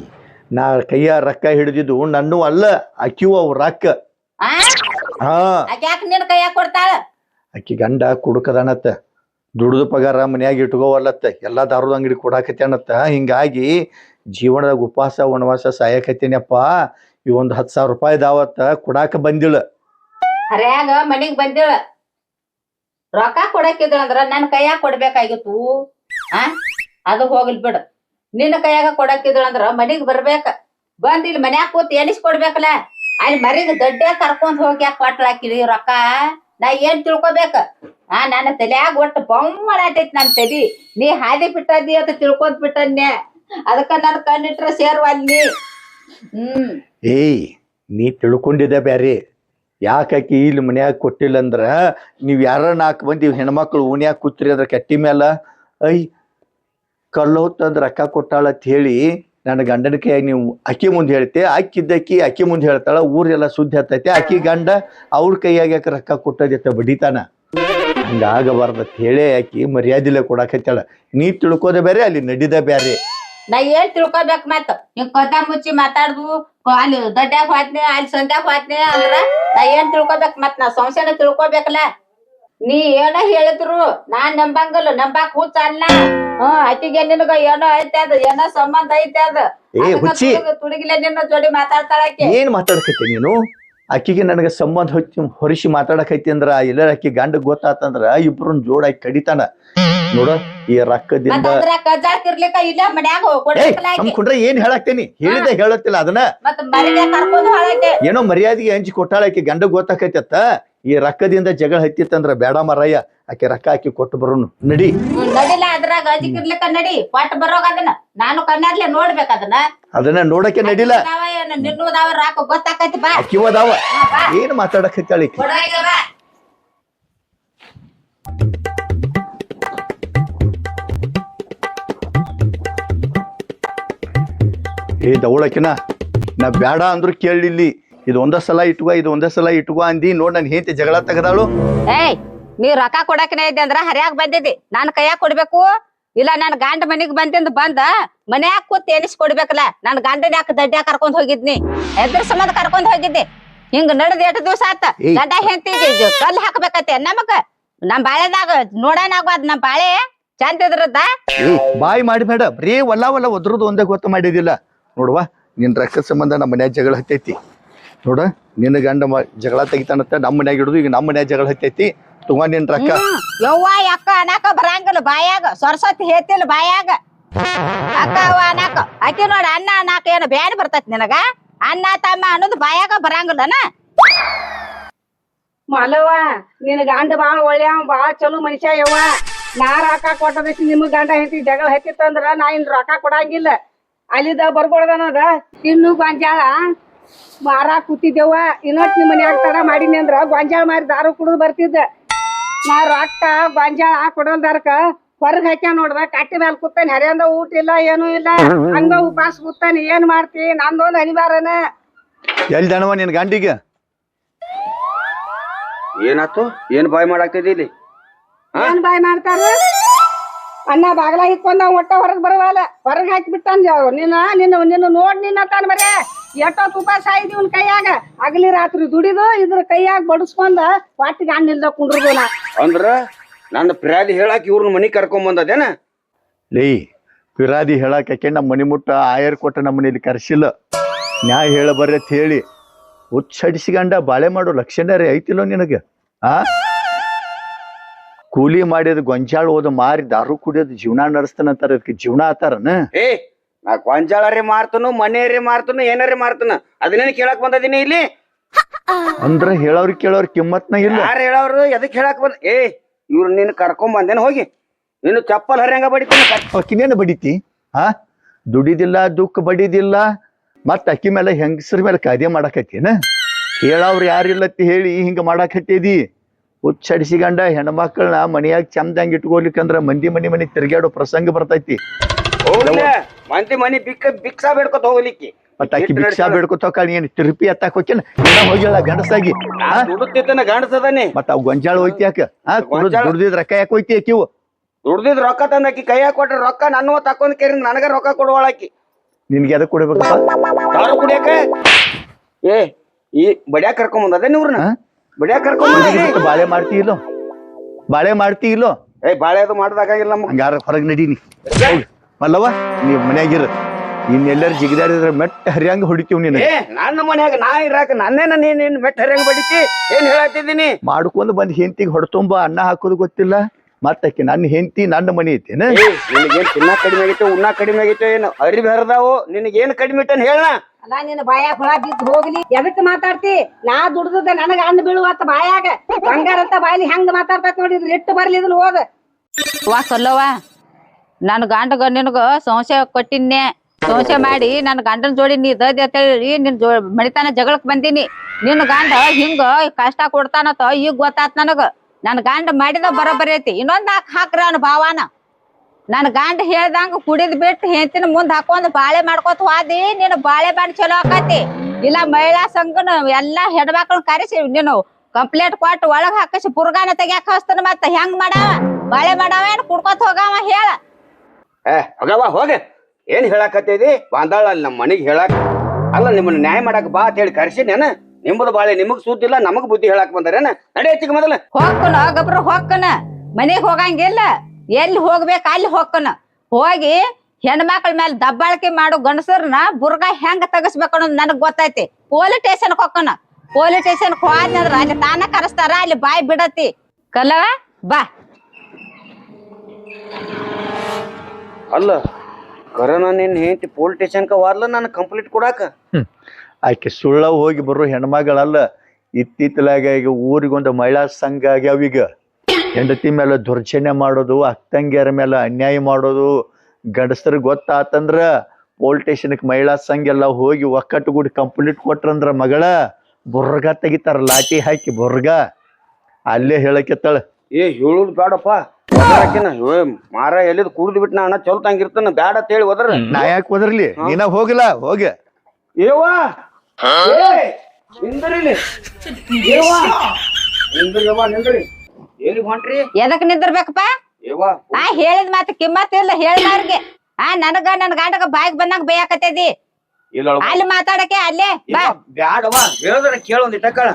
ನಾ ಕೈಯ ರೊಕ್ಕ ಹಿಡಿದಿದ್ದು ನನ್ನ ಅಲ್ಲ ಅಕ್ಕಿವು ಅವ್ ರೊಕ್ಕ. ಆ? ಹಾ. ಆಕೆ ಯಾಕೆ ನಿನ್ ಕೈಯಾಗ ಕೊಡ್ತಾಳ? ಅಕ್ಕಿ ಗಂಡ ಕುಡುಕದಾನತ್ತ ದುಡ್ದು ಪಗಾರ ಮನ್ಯಾಗ ಇಟ್ಕೋವಲ್ಲತ್ತ ಎಲ್ಲಾ ದಾರದ ಅಂಗಡಿ ಕೊಡಾಕತ್ತೇನತ್ತ ಹಿಂಗಾಗಿ ಜೀವನದಾಗ ಉಪವಾಸ ವನವಾಸ ಸಾಯಕತ್ತೇನಪ್ಪ. ಈ ಒಂದ್ ಹತ್ತು ಸಾವಿರ ರೂಪಾಯಿ ದಾವತ್ತ ಕೊಡಾಕ ಬಂದಿಳ ಹರ್ಯಾಗ ಮನಿಗ್ ಬಂದಿಳ ರೊಕ್ಕ ಕೊಡಕಿದ್ರ ಅಂದ್ರ ನನ್ ಕೈಯಾಗ ಕೊಡ್ಬೇಕಾಗಿತ್ತು. ಆ? ಅದು ಹೋಗ್ಲಿ ಬಿಡು. ನಿನ್ನ ಕೈಯಾಗ ಕೊಡಾಕಿದ್ರು ಅಂದ್ರ ಮನಿಗ್ ಬರ್ಬೇಕ. ಬಂದ್ ಇಲ್ಲಿ ಮನ್ಯಾಗ ಕೂತ್ ಎನಿಸ್ ಕೊಡ್ಬೇಕಲ್ಲ. ಅಲ್ಲಿ ಮರಿಗ್ ದಡ್ಡೆ ಕರ್ಕೊಂಡ್ ಹೋಗಿ ಯಾಕೆ ಕೊಟ್ಲಾಕಿರಿ ರೊಕ್ಕ. ನಾ ಏನ್ ತಿಳ್ಕೊಬೇಕ? ಆ, ನನ್ನ ತಲೆಯಾಗ ಒಟ್ಟು ಬೊಮ್ಮಳಾಟೈತಿ ನನ್ ತಲಿ. ನೀ ಹಾದಿ ಬಿಟ್ಟದಿ ಅಂತ ತಿಳ್ಕೊಂತ ಬಿಟ್ಟನ್ನೆ. ಅದಕ್ಕ ನನ್ ಕಣ್ಣಿಟ್ರ ಸೇರ್ವಲ್ಲಿ ಹ್ಮ್. ಏಯ್, ನೀ ತಿಳ್ಕೊಂಡಿದ್ದೆ ಬ್ಯಾರಿ. ಯಾಕಾಕಿ ಇಲ್ಲಿ ಮನ್ಯಾಗ ಕೊಟ್ಟಿಲ್ಲ ಅಂದ್ರ ನೀವ್ ಯಾರ ನಾಲ್ಕು ಮಂದಿ ಹೆಣ್ಮಕ್ಳು ಓಣ್ಯಾಗ ಕೂತ್ರಿ ಅಂದ್ರ ಕೆಟ್ಟಿ ಮ್ಯಾಲ? ಐ ಕಲ್ಲೋತಂದ್ ರೊಕ್ಕ ಕೊಟ್ಟಾಳ ಅಂತ ಹೇಳಿ ನನ್ನ ಗಂಡನ ಕೈಯಾಗ ನೀವು ಅಕ್ಕಿ ಮುಂದೆ ಹೇಳ್ತೆ ಅಕ್ಕಿದ್ದಕ್ಕಿ ಅಕ್ಕಿ ಮುಂದೆ ಹೇಳ್ತಾಳ ಊರೆಲ್ಲ ಸುದ್ದಿ ಹತ್ತೈತೆ ಅಕ್ಕಿ ಗಂಡ ಅವ್ರ ಕೈಯಾಗ ಯಾಕೆ ರೊಕ್ಕ ಕೊಟ್ಟದೈತೆ ಬಡಿತಾನ? ಹಂಗಾಗಬಾರ್ದು ಅಂತ ಹೇಳೇ ಆಕಿ ಮರ್ಯಾದಿಲ್ಲ ಕೊಡಾಕತ್ತಾಳ. ನೀ ತಿಳ್ಕೋದೆ ಬೇರೆ ಅಲ್ಲಿ ನಡಿದ ಬೇರೆ ನಾ ಏನ್ ತಿಳ್ಕೊಬೇಕ್ ಮತ್ತ? ನೀವ್ ಕದ ಮುಚ್ಚಿ ಮಾತಾಡ್ದು ಅಲ್ಲಿ ದೊಡ್ಡ ಹೋದ್ನೆ ಅಲ್ಲಿ ಸಂಧ್ಯಾಗ ಹೋದ್ನೆ ಅಂದ್ರ ನಾ ಏನ್ ತಿಳ್ಕೊಬೇಕ್ ಮತ್ ನಾ ಸಂಶಯನ ತಿಳ್ಕೊಬೇಕಲ್ಲ? ನೀ ಏನ ಹೇಳಿದ್ರು ನಾನ್ ನಂಬಂಗಲ್ಲ ನಂಬಾಕ್ ಹುಚ್ಚ ಅಲ್ಲ. ಹ್ಮ್ ಆಕಿಗೆ ನಿನಗ ಏನೋ ಐತೆ ಅದ ಏನೋ ಸಂಬಂಧ ಐತೆ ಅದ. ಏ ಹುಚ್ಚಿ. ತುಡುಗಿಲೆ ನಿನ್ನ ಜೋಡಿ ಮಾತಾಡ್ತಾಳಾಕಿ. ಏನ್ ಮಾತಾಡ್ಕೈತಿ ನೀನು? ಅಕ್ಕಿಗೆ ನನಗೆ ಸಂಬಂಧ ಹೊಚ್ಚಿ ಹೊರಿಸಿ ಮಾತಾಡಕೈತಿ ಅಂದ್ರ ಎಲ್ಲರ ಅಕ್ಕಿ ಗಂಡ ಗೊತ್ತಾತಂದ್ರ ಇಬ್ರು ಜೋಡಾಗಿ ಕಡಿತಾನ. ನೋಡ ಈ ರಕ್ಕದಿಂದ ಆಕಿ. ನಮ್ಕೊಂಡ್ರೆ ಏನ್ ಹೇಳಾಕ್ತೇನಿ? ಹೇಳಿದೆ ಹೇಳತ್ತಿಲ್ಲ ಅದನ್ನ. ಏನೋ ಮರ್ಯಾದೆಗೆ ಹಂಚಿ ಕೊಟ್ಟಾಳ ಆಕಿ ಗಂಡ ಗೊತ್ತಾಕೈತತ್ತ? ಈ ರೊಕ್ಕದಿಂದ ಜಗಳ ಹತ್ತಿತ್ತಂದ್ರ ಬೇಡ ಮರಯ್ಯ ಆಕೆ ರೊಕ್ಕ ಹಾಕಿ ಕೊಟ್ಟು ಬರೋನು. ನಡಿ. ಹ್ಮ್, ನಡಿಲ್ಲ ಅದ್ರಾಗ ಅಜಿಕಿರ್ಲಿಕ್ಕ ನಡಿ ಕೊಟ್ಟು ಬರೋಗ ಅದನ್ನ. ನಾನು ಕಣ್ಣಾರ್ಲೆ ನೋಡ್ಬೇಕ ಅದನ್ನ. ಅದನ್ನ ನೋಡಕ್ಕೆ ನಡಿಲ್ಲ ನಿನ್ನೂದಾವ ರಾಕ ಗೊತ್ತಾಕೈತಿ ಬಾ. ಅಕ್ಕಿವದಾವ. ಏನ್ ಮಾತಾಡಕ್ ಬಾ. ಏ ದವಳಕಿನ ನಾ ಬೇಡ ಅಂದ್ರು ಕೇಳಿಲ್ಲಿ. ಇದು ಒಂದ ಸಲ ಇಟ್ಕೋ ಇದು ಒಂದ ಸಲ ಇಟ್ಕೋ ಅಂದಿ. ನೋಡ್ ನನ್ ಹೆಂಡತಿ ಜಗಳ ತೆಗದಾಳು. ಏಯ್ ನೀ ರೊಕ್ಕ ಕೊಡಕನೇ ಇದ್ದೆ ಅಂದ್ರ ಹರಿಯಾಗ್ ಬಂದಿದ್ದಿ. ನಾನ್ ಕೈಯಾಗ ಕೊಡ್ಬೇಕು? ಇಲ್ಲ ನನ್ ಗಂಡ ಮನಿಗ್ ಬಂದಿಂದ ಬಂದ ಮನ್ಯಾಗ ಕೂತ್ ಎನಿಸ್ ಕೊಡ್ಬೇಕಲ್ಲ. ನನ್ ಗಂಡನ ಯಾಕ ದಡ್ಡ್ಯಾಗ ಕರ್ಕೊಂಡ್ ಹೋಗಿದ್ನಿ? ಎದ್ರ ಸಂಬಂಧ ಕರ್ಕೊಂಡ್ ಹೋಗಿದ್ದೆ? ಹಿಂಗ್ ನಡೆದ್ ಎಷ್ಟು ದಿವಸ ಆತ? ಗಡ್ಡ ಗಂಡ ಕಲ್ಲ ಕಲ್ ಹಾಕ್ಬೇಕತ್ತೆ ನಮಗ. ನಮ್ ಬಾಳೆದಾಗ ನೋಡೋಣಾಗ್ವಾದ್ ನಮ್ ಬಾಳೆ. ಚಂದ ಇದ್ರದ ಬಾಯಿ ಬಾಯಿ ಮಾಡಿಬೇಡ ಬರೀ ಒಲ್ಲ ಒಲ್ಲ ಒದ್ರದ್ದು ಒಂದೇ ಗೊತ್ತ ಮಾಡಿದಿಲ್ಲ. ನೋಡುವ ನಿನ್ ರಕ್ತ ಸಂಬಂಧ ನಮ್ಮ ಮನ್ಯಾಗ ಜಗಳ ಹತ್ತೈತಿ. ನೋಡ ನಿನ್ನ ಗಂಡ ಮ- ಜಗಳ ತೆಗಿತಾನತ್ತ ನಮ್ಮ ಮನ್ಯಾಗ ಹಿಡಿದು ಈಗ ನಮ್ಮ ಮನ್ಯಾಗ ಜಗಳ ಹತ್ತೈತಿ. ತುಂಬಾ ನಿನ್ ರಕ್ಕ. ಯವ್ವ ಅಕ್ಕ ಅನಾಕ ಬರಂಗಿಲ್ಲ ಬಾಯಾಗ ಸರಸ್ವತಿ ಹೇತಿಲ್ಲ ಬಾಯಾಗ. ಅಕ್ಕ ಅವ್ವ ಅನಾಕ. ಅಕ್ಕಿ ನೋಡ ಅನ್ನ ಅನಾಕ ಏನು ಬ್ಯಾಡ ಬರ್ತೈತಿ ನಿನಗ. ಅನ್ನ ತಮ್ಮ ಅನ್ನೋದು ಬಾಯಾಗ ಬರಂಗಿಲ್ಲನ? ಮಲವ ನಿನ್ ಗಂಡ ಬಾಳ ಒಳ್ಳೆಯ ಬಾಳ ಚಲೋ ಮನುಷ್ಯ ಯವ್ವ. ನಾ ರೊಕ್ಕ ಕೊಟ್ಟದಕ್ಕೆ ನಿಮಗ್ ಗಂಡ ಹೆಂಡತಿ ಜಗಳ ಹತ್ತಿತ್ತಂದ್ರ ನಾ ಇನ್ ರೊಕ್ಕ ಕೊಡಂಗಿಲ್ಲ. ಅಲ್ಲಿದ ಅದ ಇನ್ನು ಗೊಂಜಾಳ ಮಾರಾಕ್ ಕೂತಿದ್ದೇವ ಇನ್ನೊಟ್ ನಿಮ್ ಮನ್ಯಾಗ ತಡ ಮಾಡೀನಿ ಅಂದ್ರ ಗೊಂಜಾಳ ಮಾರಿ ದಾರು ಕುಡಿದು ಬರ್ತಿದ್ದ. ನಾ ರೊಕ್ಕ ಗೊಂಜಾಳ ಕೊಡಲ್ದಾರಕ ಹೊರಗ್ ಹಾಕ್ಯ ನೋಡ್ದ ಕಟ್ಟಿ ಮ್ಯಾಲ ಕೂತಾನೆ ಹರಿಯಂದ ಊಟ ಇಲ್ಲ ಏನು ಇಲ್ಲ. ಹಂಗ ಉಪಾಸ ಕೂತಾನೆ ಏನ್ ಮಾಡ್ತಿ? ನಂದೊಂದ್ ಅನಿವಾರ್ಯನ. ಎಲ್ಲಿ ದಣವ ನಿನ್ ಗಂಡಿಗೆ? ಏನಾತು? ಏನ್ ಬಾಯ್ ಮಾಡಾಕ್ತಿದ್ದಿ ಇಲ್ಲಿ? ಹಾ? ಏನ್ ಬಾಯ್ ಮಾಡ್ತಾರ? ಅಣ್ಣ ಬಾಗಲ ಇಕ್ಕೊಂಡ ಒಟ್ಟ ಹೊರಗ್ ಬರವಲ್ಲ. ಹೊರಗ್ ಹಾಕಿ ಬಿಟ್ಟಾನ ನಿನ್ನ ನಿನ್ನ ನಿನ್ನ ನೋಡ್ ನಿನ್ನ ತಾನ ಬರೇ. ಎಷ್ಟೊತ್ತು ಉಪವಾಸ ಆಯ್ದಿ ಇವನ್ ಕೈಯಾಗ. ಅಗಲಿ ರಾತ್ರಿ ದುಡಿದು ಇದ್ರ ಕೈಯಾಗ ಬಡಿಸ್ಕೊಂಡ ಹೊಟ್ಟಿಗೆ ಹಣ್ಣಿಲ್ದ ಕುಂಡ್ರದು ನಾ ಅಂದ್ರ ನನ್ನ ಪ್ರಾದಿ ಹೇಳಾಕ ಇವ್ರನ್ನ ಮನಿ ಕರ್ಕೊಂಡ್ ಬಂದದೇನ? ಲೇ ಪಿರಾದಿ ಹೇಳಕ್ಕೆ ನಮ್ಮ ಮನಿ ಮುಟ್ಟ ಆಯರ್ ಕೊಟ್ಟ ನಮ್ಮ ಮನೇಲಿ ಕರ್ಸಿಲ್ಲ. ನ್ಯಾಯ ಹೇಳ ಬರ್ರಿ ಅಂತ ಹೇಳಿ ಉಚ್ಚಡಿಸಿಗಂಡ ಬಾಳೆ ಮಾಡೋ ಲಕ್ಷಣರೇ ಐತಿಲ್ಲೋ ನಿನಗೆ ಆ? ಕೂಲಿ ಮಾಡಿದ ಗೊಂಜಾಳ ಹೋದ ಮಾರಿ ದಾರು ಕುಡಿಯೋದು ಜೀವನ ನಡೆಸ್ತಾನಂತಾರ ಅದಕ್ಕೆ ಜೀವನ ಆತಾರನ? ಏ ನಾ ಗೊಂಜಾಳರಿ ಮಾರ್ತನು ಮನೆಯರಿ ಮಾರ್ತನು ಏನಾರಿ ಮಾರ್ತನ ಅದನ್ನೇನು ಕೇಳಕ್ ಬಂದದೀನಿ ಇಲ್ಲಿ? ಅಂದ್ರ ಹೇಳೋರ್ ಕೇಳೋರ್ ಕಿಮ್ಮತ್ನ ಇಲ್ಲ. ಯಾರು ಹೇಳೋರು ಎದಕ್ ಹೇಳಕ್ ಬಂದ? ಏ ಇವ್ರು ನಿನ್ನ ಕರ್ಕೊಂಡ್ ಬಂದೇನು ಹೋಗಿ. ನೀನು ಚಪ್ಪಲ್ ಹರಿಯಂಗ ಬಡಿತೀನಿ ಅಕ್ಕಿನೇನು ಬಡಿತಿ? ಹಾ? ದುಡಿದಿಲ್ಲ ದುಃಖ ಬಡಿದಿಲ್ಲ ಮತ್ತ ಅಕ್ಕಿ ಮೇಲೆ ಹೆಂಗಸ್ರ ಮೇಲೆ ಕಾಯ್ದೆ ಮಾಡಾಕತ್ತೇನ? ಹೇಳವ್ರು ಯಾರಿಲ್ಲತ್ತಿ ಹೇಳಿ ಹಿಂಗ ಮಾಡಾಕತ್ತಿದಿ? ಹುಚ್ಚಡಿಸಿಗಂಡ ಹೆಣ್ಮಕ್ಳನ್ನ ಮನೆಯಾಗ ಚಂದಂಗ್ ಇಟ್ಕೊಲಿಕ್ಕಂದ್ರ ಮಂದಿ ಮನಿ ಮನಿ ತಿರ್ಗ್ಯಾಡೋ ಪ್ರಸಂಗ ಬರ್ತೈತಿ. ಮಂದಿ ಮನಿ ಬಿಕ್ಕ ಬಿಕ್ಸಾ ಬೇಡ್ಕೊತ ಹೋಗ್ಲಿಕ್ಕೆ. ಮತ್ತ ಆಕಿ ಭಿಕ್ಷಾ ಬೇಡ್ಕೊತ ಏನ್ ತಿರುಪಿ ಎತ್ತಾಕ್ ಏನ ಹೋಗಿಲ್ಲ ಗಂಡಸಾಗಿ? ಆ? ದುಡುತ್ತಿದ್ದನ ಗಂಡಸದನಿ. ಮತ್ತ ಅವ್ ಗೊಂಜಾಳ ಹೋಯ್ತಿ ಯಾಕ ಗೊಂಜಾಳ? ದುಡ್ದಿದ್ ರೊಕ್ಕ ಯಾಕೆ ಹೋಯ್ತಿ ಆಕಿವು ದುಡ್ದಿದ್ ರೊಕ್ಕ ತಂದಾಕಿ ಕೈಯಾಗ ಕೊಟ್ರೆ ರೊಕ್ಕ ನನ್ನ ತಕೊಂಡ್ ಕೇರಿ ನನಗ ರೊಕ್ಕ ಕೊಡುವಳಾಕಿ ನಿನ್ಗೆ ಎದಕ್ ಕೊಡ್ಬೇಕಪ್ಪ? ದಾರು ಕುಡಿಯಾಕ? ಏ ಈ ಬಡ್ಯಾಕ ಕರ್ಕೊಂಡ್ ಬಂದದ ನೀವ್ರನ್ನ ಬಡ್ಯಾ ಬಡ್ಯಾಕ ಕರ್ಕೊಂಡ್ ಬಾಳೆ ಮಾಡ್ತಿ ಇಲ್ಲೋ? ಬಾಳೆ ಮಾಡ್ತಿ ಇಲ್ಲೋ? ಏ ಬಾಳೆ ಅದು ಮಾಡ್ದಾಗಿಲ್ಲ ನಮ್ಗೆ. ಹಂಗಾರ ಹೊರಗ್ ನಡೀನಿ. ಹೋಗ್ ಮಲ್ಲವ್ವ ನೀವ್ ಮನ್ಯಾಗಿರ ಇನ್ನೆಲ್ಲರೂ ಜಿಗಿದಾಡಿದ್ರ ಮೆಟ್ಟ ಹರಿಯಂಗ ಹೊಡಿತೀವ್ ನೀನು. ಏ ನನ್ನ ಮನ್ಯಾಗ ನಾ ಇರಾಕ ನನ್ನೇನ ನೀನ್ ನೀನ್ ಮೆಟ್ಟ ಹರಿಯಂಗ ಬಡಿತಿ? ಏನ್ ಹೇಳತ್ತಿದ್ದೀನಿ ಮಾಡ್ಕೊಂಡು ಬಂದ್ ಹೆಂತಿಗ್ ಹೊಡ್ತುಂಬ ಅನ್ನ ಹಾಕೋದು ಗೊತ್ತಿಲ್ಲ. ಮತ್ತಕ್ಕೆ ನನ್ನ ಹೆಂಡತಿ ನನ್ನ ಮನಿ ಐತೇನ ಏ ನಿನಗೇನ್ ತಿನ್ನ ಕಡಿಮೆ ಆಗೈತೆ ಉಣ್ಣ ಕಡಿಮೆ ಆಗೈತೆ ಏನು ಅರಿವಿ ಹರಿದಾವು? ನಿನಗೇನ್ ಕಡಿಮೆ ಐತೆ ಹೇಳ ಅಲ್ಲ ನಿನ್ನ ಬಾಯಾಗ ಹುಳ ಬಿದ್ದು ಹೋಗ್ಲಿ ಎದಕ್ ಮಾತಾಡ್ತಿ? ನಾ ದುಡ್ದದ ನನಗ ಅನ್ನ ಬೀಳುವತ್ತ ಬಾಯಾಗ. ಬಂಗಾರ ಅಂತ ಬಾಯಲ್ಲಿ ಹೆಂಗ್ ಮಾತಾಡ್ತಾ ನೋಡಿದ್ರು ಇಟ್ಟು ಬರ್ಲಿ ಇದನ್ನು ಹೋದ. ವಾ ಕಲ್ಲವ್ವ ನನ್ನ ಗಂಡಗ ನಿನಗ ಸಂಶಯ ಕೊಟ್ಟಿನ್ನೆ ಸಂಶಯ ಮಾಡಿ ನನ್ನ ಗಂಡನ ಜೋಡಿ ನೀ ಅಂತ ಹೇಳಿ ನಿನ್ ಜೋ ಮಣಿತಾನ ಜಗಳಕ್ ಬಂದಿನಿ. ನಿನ್ನ ಗಂಡ ಹಿಂಗ ಕಷ್ಟ ಕೊಡ್ತಾನತ ಈಗ ಗೊತ್ತಾತ್ ನನಗ. ನನ್ನ ಗಂಡ ಮಾಡಿದ ಬರೋಬ್ಬರಿ ಐತಿ. ಇನ್ನೊಂದ್ ಹಾಕ್ ಹಾಕ್ರ ಅವನ ಭಾವನ. ನನ್ನ ಗಂಡ ಹೇಳ್ದಂಗ ಕುಡಿದ್ ಬಿಟ್ಟು ಹೆಂತಿನ ಮುಂದ್ ಹಾಕೊಂಡ್ ಬಾಳೆ ಮಾಡ್ಕೊತ ಹೋದಿ ನಿನ್ನ ಬಾಳೆ ಬಾಣ್ ಚಲೋ ಆಕತಿ. ಇಲ್ಲ ಮಹಿಳಾ ಸಂಘನ ಎಲ್ಲಾ ಹೆಣ್ಮಕ್ಳನ್ನ ಕರೆಸಿ ನೀನು ಕಂಪ್ಲೇಂಟ್ ಕೊಟ್ಟು ಒಳಗ್ ಹಾಕಿಸಿ ಪುರ್ಗಾನ ತೆಗ್ಯಾಕ ಹಸ್ತಾನ ಮತ್ತ ಹೆಂಗ್ ಮಾಡಾವ? ಬಾಳೆ ಮಾಡಾವ ಏನ್ ಕುಡ್ಕೊತ ಹೋಗಾವ ಹೇಳ. ಏ ಹೋಗವ್ವ ಹೋಗ. ಏನ್ ಹೇಳಕತ್ತೈತಿ ಬಾಂದಾಳ ಅಲ್ಲಿ ನಮ್ಮ ಮನೆಗೆ ಹೇಳಾಕ ಅಲ್ಲ, ನಿಮ್ಮನ್ನ ನ್ಯಾಯ ಮಾಡಾಕ ಬಾ ಅಂತ ಹೇಳಿ ಕರ್ಸಿನೇನ ನಿಮ್ಮದು ಬಾಳೆ ನಿಮಗ್ ಸೂತಿಲ್ಲ, ನಮಗ್ ಬುದ್ಧಿ ಹೇಳಾಕ ಬಂದಾರೇನ ನಡಿ ಹೆಚ್ಚಿಗೆ ಮೊದಲ. ಹೋಗ್ಕನ ಗೊಬ್ಬರ ಹೋಗ್ಕನ. ಮನೆಗ್ ಹೋಗಂಗಿಲ್ಲ. ಎಲ್ಲಿ ಹೋಗ್ಬೇಕ ಅಲ್ಲಿ ಹೋಗ್ಕನ. ಹೋಗಿ ಹೆಣ್ಮಕ್ಳ ಮೇಲೆ ದಬ್ಬಾಳಿಕೆ ಮಾಡೋ ಗಂಡಸರ್ನ ಬುರ್ಗ ಹೆಂಗ್ ತಗಸ್ಬೇಕು ಅನ್ನೋದು ನನಗ್ ಗೊತ್ತೈತಿ. ಪೊಲೀಸ್ ಸ್ಟೇಷನ್ ಹೋಗ್ಕನ. ಪೊಲೀಸ್ ಸ್ಟೇಷನ್ ಹೋದ್ನಂದ್ರ ಅಲ್ಲಿ ತಾನ ಕರೆಸ್ತಾರ, ಅಲ್ಲಿ ಬಾಯಿ ಬಿಡತಿ. ಕಲ್ಲವ ಬಾ. ಅಲ್ಲ, ಕರೋನಾ ನಿನ್ನ ಹೆಂಡತಿ ಪೊಲೀಸ್ ಸ್ಟೇಷನ್ಕ ವಾರ್ಲ, ನಾನು ಕಂಪ್ಲೀಟ್ ಕೊಡಾಕ? ಆಕೆ ಸುಳ್ಳ ಹೋಗಿ ಬರೋ ಹೆಣ್ಮಗಳಲ್ಲ, ಇತ್ತಿತ್ತಲಾಗ ಈಗ ಊರಿಗೊಂದು ಮಹಿಳಾ ಸಂಘ ಆಗ್ಯಾವ ಈಗ. ಹೆಂಡತಿ ಮೇಲೆ ದುರ್ಜನ್ಯ ಮಾಡೋದು, ಅಕ್ಕಂಗಿಯರ ಮೇಲೆ ಅನ್ಯಾಯ ಮಾಡೋದು ಗಂಡಸರಿಗೆ ಗೊತ್ತಾತಂದ್ರ ಸ್ಟೇಷನ್ಕ್ ಮಹಿಳಾ ಸಂಘ ಎಲ್ಲ ಹೋಗಿ ಒಕ್ಕಟ್ಟುಗೂಡಿ ಕಂಪ್ಲೀಟ್ ಕೊಟ್ರಂದ್ರ ಮಗಳ, ಬುರ್ಗ ತೆಗಿತಾರ ಲಾಟಿ ಹಾಕಿ ಬುರ್ಗ. ಅಲ್ಲೇ ಹೇಳಕ್ಕೆತ್ತಾಳ ಏ ಹೇಳುದು ಬೇಡಪ್ಪ. ಒದರಾಕಿನ ಏ ಮಾರ ಎಲ್ಲಿದ್ ಕುಡ್ದು ಬಿಟ್ಟು ನಾ ಅಣ್ಣ ಚಲ್ತಂಗಿರ್ತಾನ ಬ್ಯಾಡ ಅಂತ ಹೇಳಿ ಹೋದ್ರ ನಾ ಯಾಕೆ ಹೋದ್ರಲಿ ನೀನ ಹೋಗಿಲ್ಲ ಹೋಗ. ಏವಾ ನಿಂದ್ರಿಲಿ. ಏವಾ ನಿಂದ್ರವ್ವ ನಿಂದ್ರಿ. ಎಲ್ಲಿ ಹೊಂಟ್ರಿ? ಎದಕ್ ನಿಂದಿರ್ಬೇಕಪ್ಪ? ಏವಾ ಆ ಹೇಳಿದ ಮಾತು ಕಿಮ್ಮತ್ ಇಲ್ಲ ಹೇಳ್ದವ್ರಿಗೆ ಆ ನನಗ ನನ್ ಗಂಡಗ ಬಾಯಿಗೆ ಬಂದಂಗ ಬೇಯಾಕತ್ತದಿ ಇಲ್ಲ ಅಲ್ಲಿ ಮಾತಾಡಕ್ಕೆ ಅಲ್ಲೇ ಬಾ. ಬ್ಯಾಡವ್ವ ಹೇಳಿದ್ರ ಕೇಳ ಒಂದ್ ಇಟ್ಟಕಳ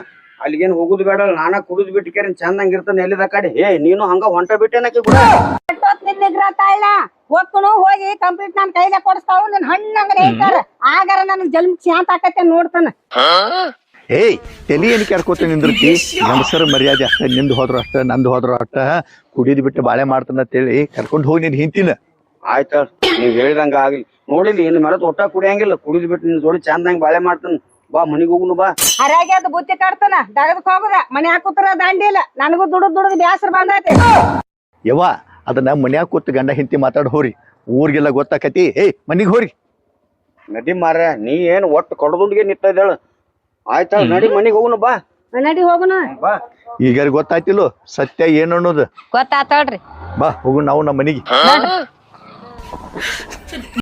ಅಲ್ಲಿಗೇನ್ ಹೋಗುದು ಬೇಡ ನಾನ ಕುಡಿದ್ ಬಿಟ್ಟಿಕೇರಿ ಚಂದಂಗ ಇರ್ತಾನೆ ಎಲ್ಲಿದ ಕಡೆ? ಹೇ ನೀನು ಹಂಗ ಹೊಂಟ ಬಿಟ್ಟೇನಕ್ಕೆ ಕೂಡ ಹೋಗ್ಕನು ಹೋಗಿ ಕಂಪ್ಲೀಟ್ ನನ್ ಕೈಲೇ ಕೊಡಿಸ್ತಾಳು ನಿನ್ ಹಣ್ಣಂಗ ಹೇಳ್ತಾರ. ಆಗಾರ ನನ್ ಜಲ್ಮ ಶಾಂತ ಆಕತೆ ನೋಡ್ತಾನ. ಏಯ್ ತಲಿ ಏನ್ ಕೆರ್ಕೋತ ನಿಂದಿರ್ತಿ ನಮಸ್ಕಾರ ಮರ್ಯಾದೆ ಅಷ್ಟ ನಿಂದು ಹೋದ್ರು ಅಷ್ಟ ನಂದು ಹೋದ್ರು ಅಷ್ಟ. ಕುಡಿದ್ ಬಿಟ್ಟು ಬಾಳೆ ಮಾಡ್ತಾನ ಅಂತೇಳಿ ಕರ್ಕೊಂಡು ಹೋಗಿ ನೀನ್ ಹಿಂತಿನ ಆಯ್ತಾ ನೀವ್ ಹೇಳಿದಂಗ ಆಗ್ಲಿ. ನೋಡಿಲಿ ಇನ್ ಮರದ ಒಟ್ಟ ಕುಡಿಯಂಗಿಲ್ಲ. ಕುಡಿದ್ ಬಿಟ್ಟು ನಿನ್ ಜೋಡಿ ಚಂದಂಗ ಬಾಳೆ ಮಾಡ್ತಾನ. ಬಾ ಮನಿಗ್ ಹೋಗುನು ಬಾ. ಹರಾಗಿ ಅದು ಬುತ್ತಿ ಕಾಡ್ತಾನ? ದಗದಕ್ ಹೋಗುದ? ಮನೆ ಹಾಕುತ್ತಾರ ದಾಂಡಿ ಇಲ್ಲ. ನನಗೂ ದುಡ್ದು ದುಡ್ದು ಬ್ಯಾಸರ ಬಂದೈತಿ. ಯವ್ವ ಅದನ್ನ ಮನ್ಯಾಗ ಕೂತ್ ಗಂಡ ಹಿಂತಿ ಮಾತಾಡ್ ಹೋರಿ. ಊರಿಗೆಲ್ಲ ಗೊತ್ತಾಕತಿ. ಏಯ್ ಮನಿಗ್ ಹೋರಿ. ನದಿ ಮಾರ ನೀ ಏನ್ ಒಟ್ಟು ನಿತ್ತ ನಿಂತದೇಳ ಆಯ್ತಾ ನಡಿ ಮನಿಗ್ ಹೋಗುನು ಬಾ. ನಡಿ ಹೋಗುನ. ಬಾ. ಈಗ ಗೊತ್ತಾಯ್ತಿಲ್ಲ ಸತ್ಯ ಏನು ಅನ್ನೋದು? ಗೊತ್ತಾತಳ್ರಿ ಬಾ ಹೋಗು ನಾವು ನಮ್ಮ ಮನಿಗೆ.